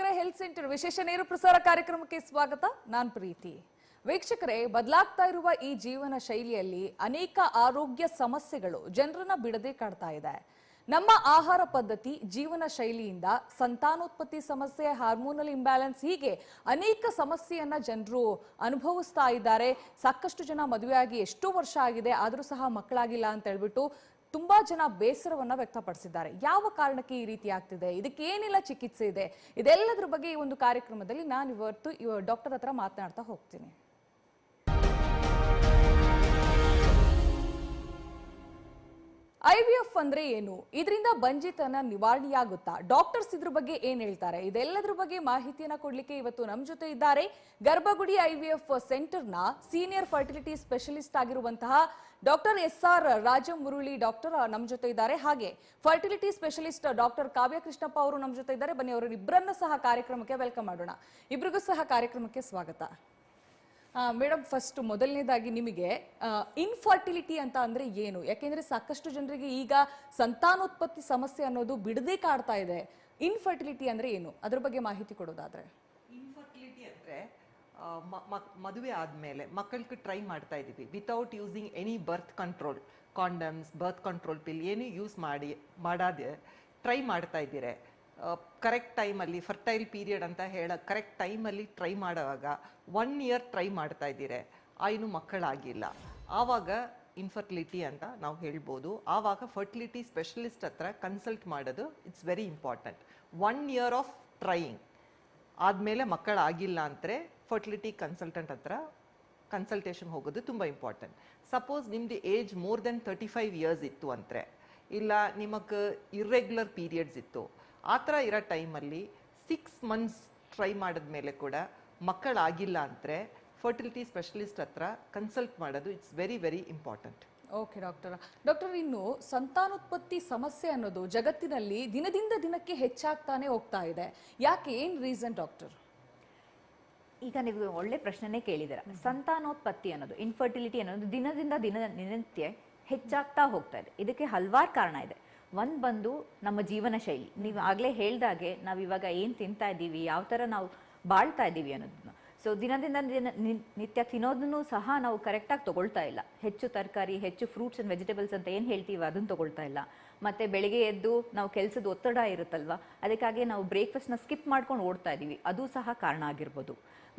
ವೀಕ್ಷಕರೇ health centre ವಿಶೇಷ ನೇರ ಪ್ರಸಾರ ಕಾರ್ಯಕ್ರಮಕ್ಕೆ ಸ್ವಾಗತ. ನಾನ್ ಪ್ರೀತಿ. ವೀಕ್ಷಕರೇ, ಬದಲಾಗ್ತಾ ಇರುವ ಈ ಜೀವನ ಶೈಲಿಯಲ್ಲಿ ಅನೇಕ ಆರೋಗ್ಯ ಸಮಸ್ಯೆಗಳು ಜನರನ್ನ ಬಿಡದೆ ಕಾಡ್ತಾ ಇದೆ. ನಮ್ಮ ಆಹಾರ ಪದ್ಧತಿ, ಜೀವನ ಶೈಲಿಯಿಂದ ಸಂತಾನೋತ್ಪತ್ತಿ ಸಮಸ್ಯೆ ಹಾರ್ಮೋನಲ್ ಇಂಬ್ಯಾಲೆನ್ಸ್ ಹೀಗೆ ಅನೇಕ ಸಮಸ್ಯೆಯನ್ನ ಜನರು ಅನುಭವಿಸ್ತಾ ಇದ್ದಾರೆ. ಸಾಕಷ್ಟು ಜನ ಮದುವೆಯಾಗಿ ಎಷ್ಟೋ ವರ್ಷ ಆಗಿದೆ, ಆದರೂ ಸಹ ಮಕ್ಕಳಾಗಿಲ್ಲ ಅಂತ ಹೇಳ್ಬಿಟ್ಟು ತುಂಬಾ ಜನ ಬೇಸರವನ್ನ ವ್ಯಕ್ತಪಡಿಸಿದ್ದಾರೆ. ಯಾವ ಕಾರಣಕ್ಕೆ ಈ ರೀತಿ ಆಗ್ತಿದೆ? ಇದಕ್ಕೆ ಏನೆಲ್ಲ ಚಿಕಿತ್ಸೆ ಇದೆ? ಇದೆಲ್ಲದರ ಬಗ್ಗೆ ಈ ಒಂದು ಕಾರ್ಯಕ್ರಮದಲ್ಲಿ ನಾನು ಇವತ್ತು ಡಾಕ್ಟರ್ ಹತ್ರ ಮಾತನಾಡ್ತಾ ಹೋಗ್ತೀನಿ. ಐ ವಿ ಎಫ್ ಅಂದ್ರೆ ಏನು? ಇದರಿಂದ ಬಂಜಿತನ ನಿವಾರಣೆಯಾಗುತ್ತಾ? ಡಾಕ್ಟರ್ಸ್ ಇದ್ರ ಬಗ್ಗೆ ಏನ್ ಹೇಳ್ತಾರೆ? ಇದೆಲ್ಲದ್ರ ಬಗ್ಗೆ ಮಾಹಿತಿಯನ್ನ ಕೊಡ್ಲಿಕ್ಕೆ ಇವತ್ತು ನಮ್ಮ ಜೊತೆ ಇದ್ದಾರೆ ಗರ್ಭಗುಡಿ ಐವಿಎಫ್ ಸೆಂಟರ್ನ ಸೀನಿಯರ್ ಫರ್ಟಿಲಿಟಿ ಸ್ಪೆಷಲಿಸ್ಟ್ ಆಗಿರುವಂತಹ doctor S R Rajamurali doctor ನಮ್ಮ ಜೊತೆ ಇದ್ದಾರೆ. ಹಾಗೆ fertility specialist doctor Kavya Krishnappa ಅವರು ನಮ್ಮ ಜೊತೆ ಇದ್ದಾರೆ. ಬನ್ನಿ ಅವರು ಇಬ್ಬರನ್ನ ಸಹ ಕಾರ್ಯಕ್ರಮಕ್ಕೆ ವೆಲ್ಕಮ್ ಮಾಡೋಣ. ಇಬ್ಬರಿಗೂ ಸಹ ಕಾರ್ಯಕ್ರಮಕ್ಕೆ ಸ್ವಾಗತ. ಮೇಡಮ್ ಫಸ್ಟ್ ಮೊದಲನೇದಾಗಿ ನಿಮಗೆ ಇನ್ಫರ್ಟಿಲಿಟಿ ಅಂತ ಅಂದ್ರೆ ಏನು? ಯಾಕೆಂದ್ರೆ ಸಾಕಷ್ಟು ಜನರಿಗೆ ಈಗ ಸಂತಾನೋತ್ಪತ್ತಿ ಸಮಸ್ಯೆ ಅನ್ನೋದು ಬಿಡದೆ ಕಾಡ್ತಾ ಇದೆ. ಇನ್ಫರ್ಟಿಲಿಟಿ ಅಂದ್ರೆ ಏನು? ಅದ್ರ ಬಗ್ಗೆ ಮಾಹಿತಿ ಕೊಡೋದಾದ್ರೆ. ಇನ್ಫರ್ಟಿಲಿಟಿ ಅಂದ್ರೆ ಮದುವೆ ಆದಮೇಲೆ ಮಕ್ಕಳಿಗೆ ಟ್ರೈ ಮಾಡ್ತಾ ಇದ್ದೀವಿ without using any birth control condoms birth control pill ಏನು ಯೂಸ್ ಮಾಡಿ, ಮಾಡಾದೆ ಟ್ರೈ ಮಾಡ್ತಾ ಇದ್ದೀರಿ. ಕರೆಕ್ಟ್ ಟೈಮಲ್ಲಿ, ಫರ್ಟೈಲ್ ಪೀರಿಯಡ್ ಅಂತ ಹೇಳ, ಕರೆಕ್ಟ್ ಟೈಮಲ್ಲಿ ಟ್ರೈ ಮಾಡುವಾಗ, ಒನ್ ಇಯರ್ ಟ್ರೈ ಮಾಡ್ತಾ ಇದ್ದೀರಿ ಆ ಮಕ್ಕಳಾಗಿಲ್ಲ. ಆವಾಗ ಇನ್ಫರ್ಟಿಲಿಟಿ ಅಂತ ನಾವು ಹೇಳ್ಬೋದು. ಆವಾಗ ಫರ್ಟಿಲಿಟಿ ಸ್ಪೆಷಲಿಸ್ಟ್ ಹತ್ರ ಕನ್ಸಲ್ಟ್ ಮಾಡೋದು it's very important one year of trying ಆದಮೇಲೆ ಮಕ್ಕಳಾಗಿಲ್ಲ ಅಂದರೆ ಫರ್ಟಿಲಿಟಿ ಕನ್ಸಲ್ಟೆಂಟ್ ಹತ್ರ ಕನ್ಸಲ್ಟೇಷನ್ ಹೋಗೋದು ತುಂಬ ಇಂಪಾರ್ಟೆಂಟ್ ಸಪೋಸ್ ನಿಮ್ಮದು age more than thirty five years ಇತ್ತು ಅಂದರೆ, ಇಲ್ಲ ನಿಮಗೆ ಇರ್ರೆಗ್ಯುಲರ್ ಪೀರಿಯಡ್ಸ್ ಇತ್ತು ಆ ಥರ ಇರೋ ಟೈಮಲ್ಲಿ ಸಿಕ್ಸ್ ಮಂತ್ಸ್ ಟ್ರೈ ಮಾಡಿದ ಮೇಲೆ ಕೂಡ ಮಕ್ಕಳಾಗಿಲ್ಲ ಅಂದರೆ ಫರ್ಟಿಲಿಟಿ ಸ್ಪೆಷಲಿಸ್ಟ್ ಹತ್ರ ಕನ್ಸಲ್ಟ್ ಮಾಡೋದು it's very very important okay doctor doctor ಇನ್ನು ಸಂತಾನೋತ್ಪತ್ತಿ ಸಮಸ್ಯೆ ಅನ್ನೋದು ಜಗತ್ತಿನಲ್ಲಿ ದಿನದಿಂದ ದಿನಕ್ಕೆ ಹೆಚ್ಚಾಗ್ತಾನೆ ಹೋಗ್ತಾ ಇದೆ. ಯಾಕೆ ಏನು ರೀಸನ್ ಡಾಕ್ಟರ್ ಈಗ ನೀವು ಒಳ್ಳೆ ಪ್ರಶ್ನೆನೇ ಕೇಳಿದ್ದೀರ. ಸಂತಾನೋತ್ಪತ್ತಿ ಅನ್ನೋದು ಇನ್ಫರ್ಟಿಲಿಟಿ ಅನ್ನೋದು ದಿನದಿಂದ ದಿನ ದಿನನಿತ್ಯ ಹೆಚ್ಚಾಗ್ತಾ ಹೋಗ್ತಾ ಇದೆ. ಇದಕ್ಕೆ ಹಲವಾರು ಕಾರಣ ಇದೆ. ಒಂದು ಬಂದು ನಮ್ಮ ಜೀವನ ಶೈಲಿ. ನೀವು ಆಗಲೇ ಹೇಳ್ದಾಗೆ ನಾವು ಇವಾಗ ಏನು ತಿಂತಾ ಇದ್ದೀವಿ, ಯಾವ ಥರ ನಾವು ಬಾಳ್ತಾ ಇದ್ದೀವಿ ಅನ್ನೋದನ್ನ ಸೊ ದಿನದಿಂದ ದಿನ ನಿತ್ಯ ತಿನ್ನೋದನ್ನು ಸಹ ನಾವು ಕರೆಕ್ಟಾಗಿ ತಗೊಳ್ತಾ ಇಲ್ಲ. ಹೆಚ್ಚು ತರಕಾರಿ, ಹೆಚ್ಚು ಫ್ರೂಟ್ಸ್ ಆ್ಯಂಡ್ ವೆಜಿಟೇಬಲ್ಸ್ ಅಂತ ಏನು ಹೇಳ್ತೀವಿ ಅದನ್ನು ತಗೊಳ್ತಾ ಇಲ್ಲ. ಮತ್ತೆ ಬೆಳಿಗ್ಗೆ ಎದ್ದು ನಾವು ಕೆಲಸದ ಒತ್ತಡ ಇರುತ್ತಲ್ವಾ? ಅದಕ್ಕಾಗಿ ನಾವು ಬ್ರೇಕ್ಫಾಸ್ಟ್ನ ಸ್ಕಿಪ್ ಮಾಡ್ಕೊಂಡು ಓಡ್ತಾ ಇದ್ದೀವಿ. ಅದು ಸಹ ಕಾರಣ ಆಗಿರ್ಬೋದು.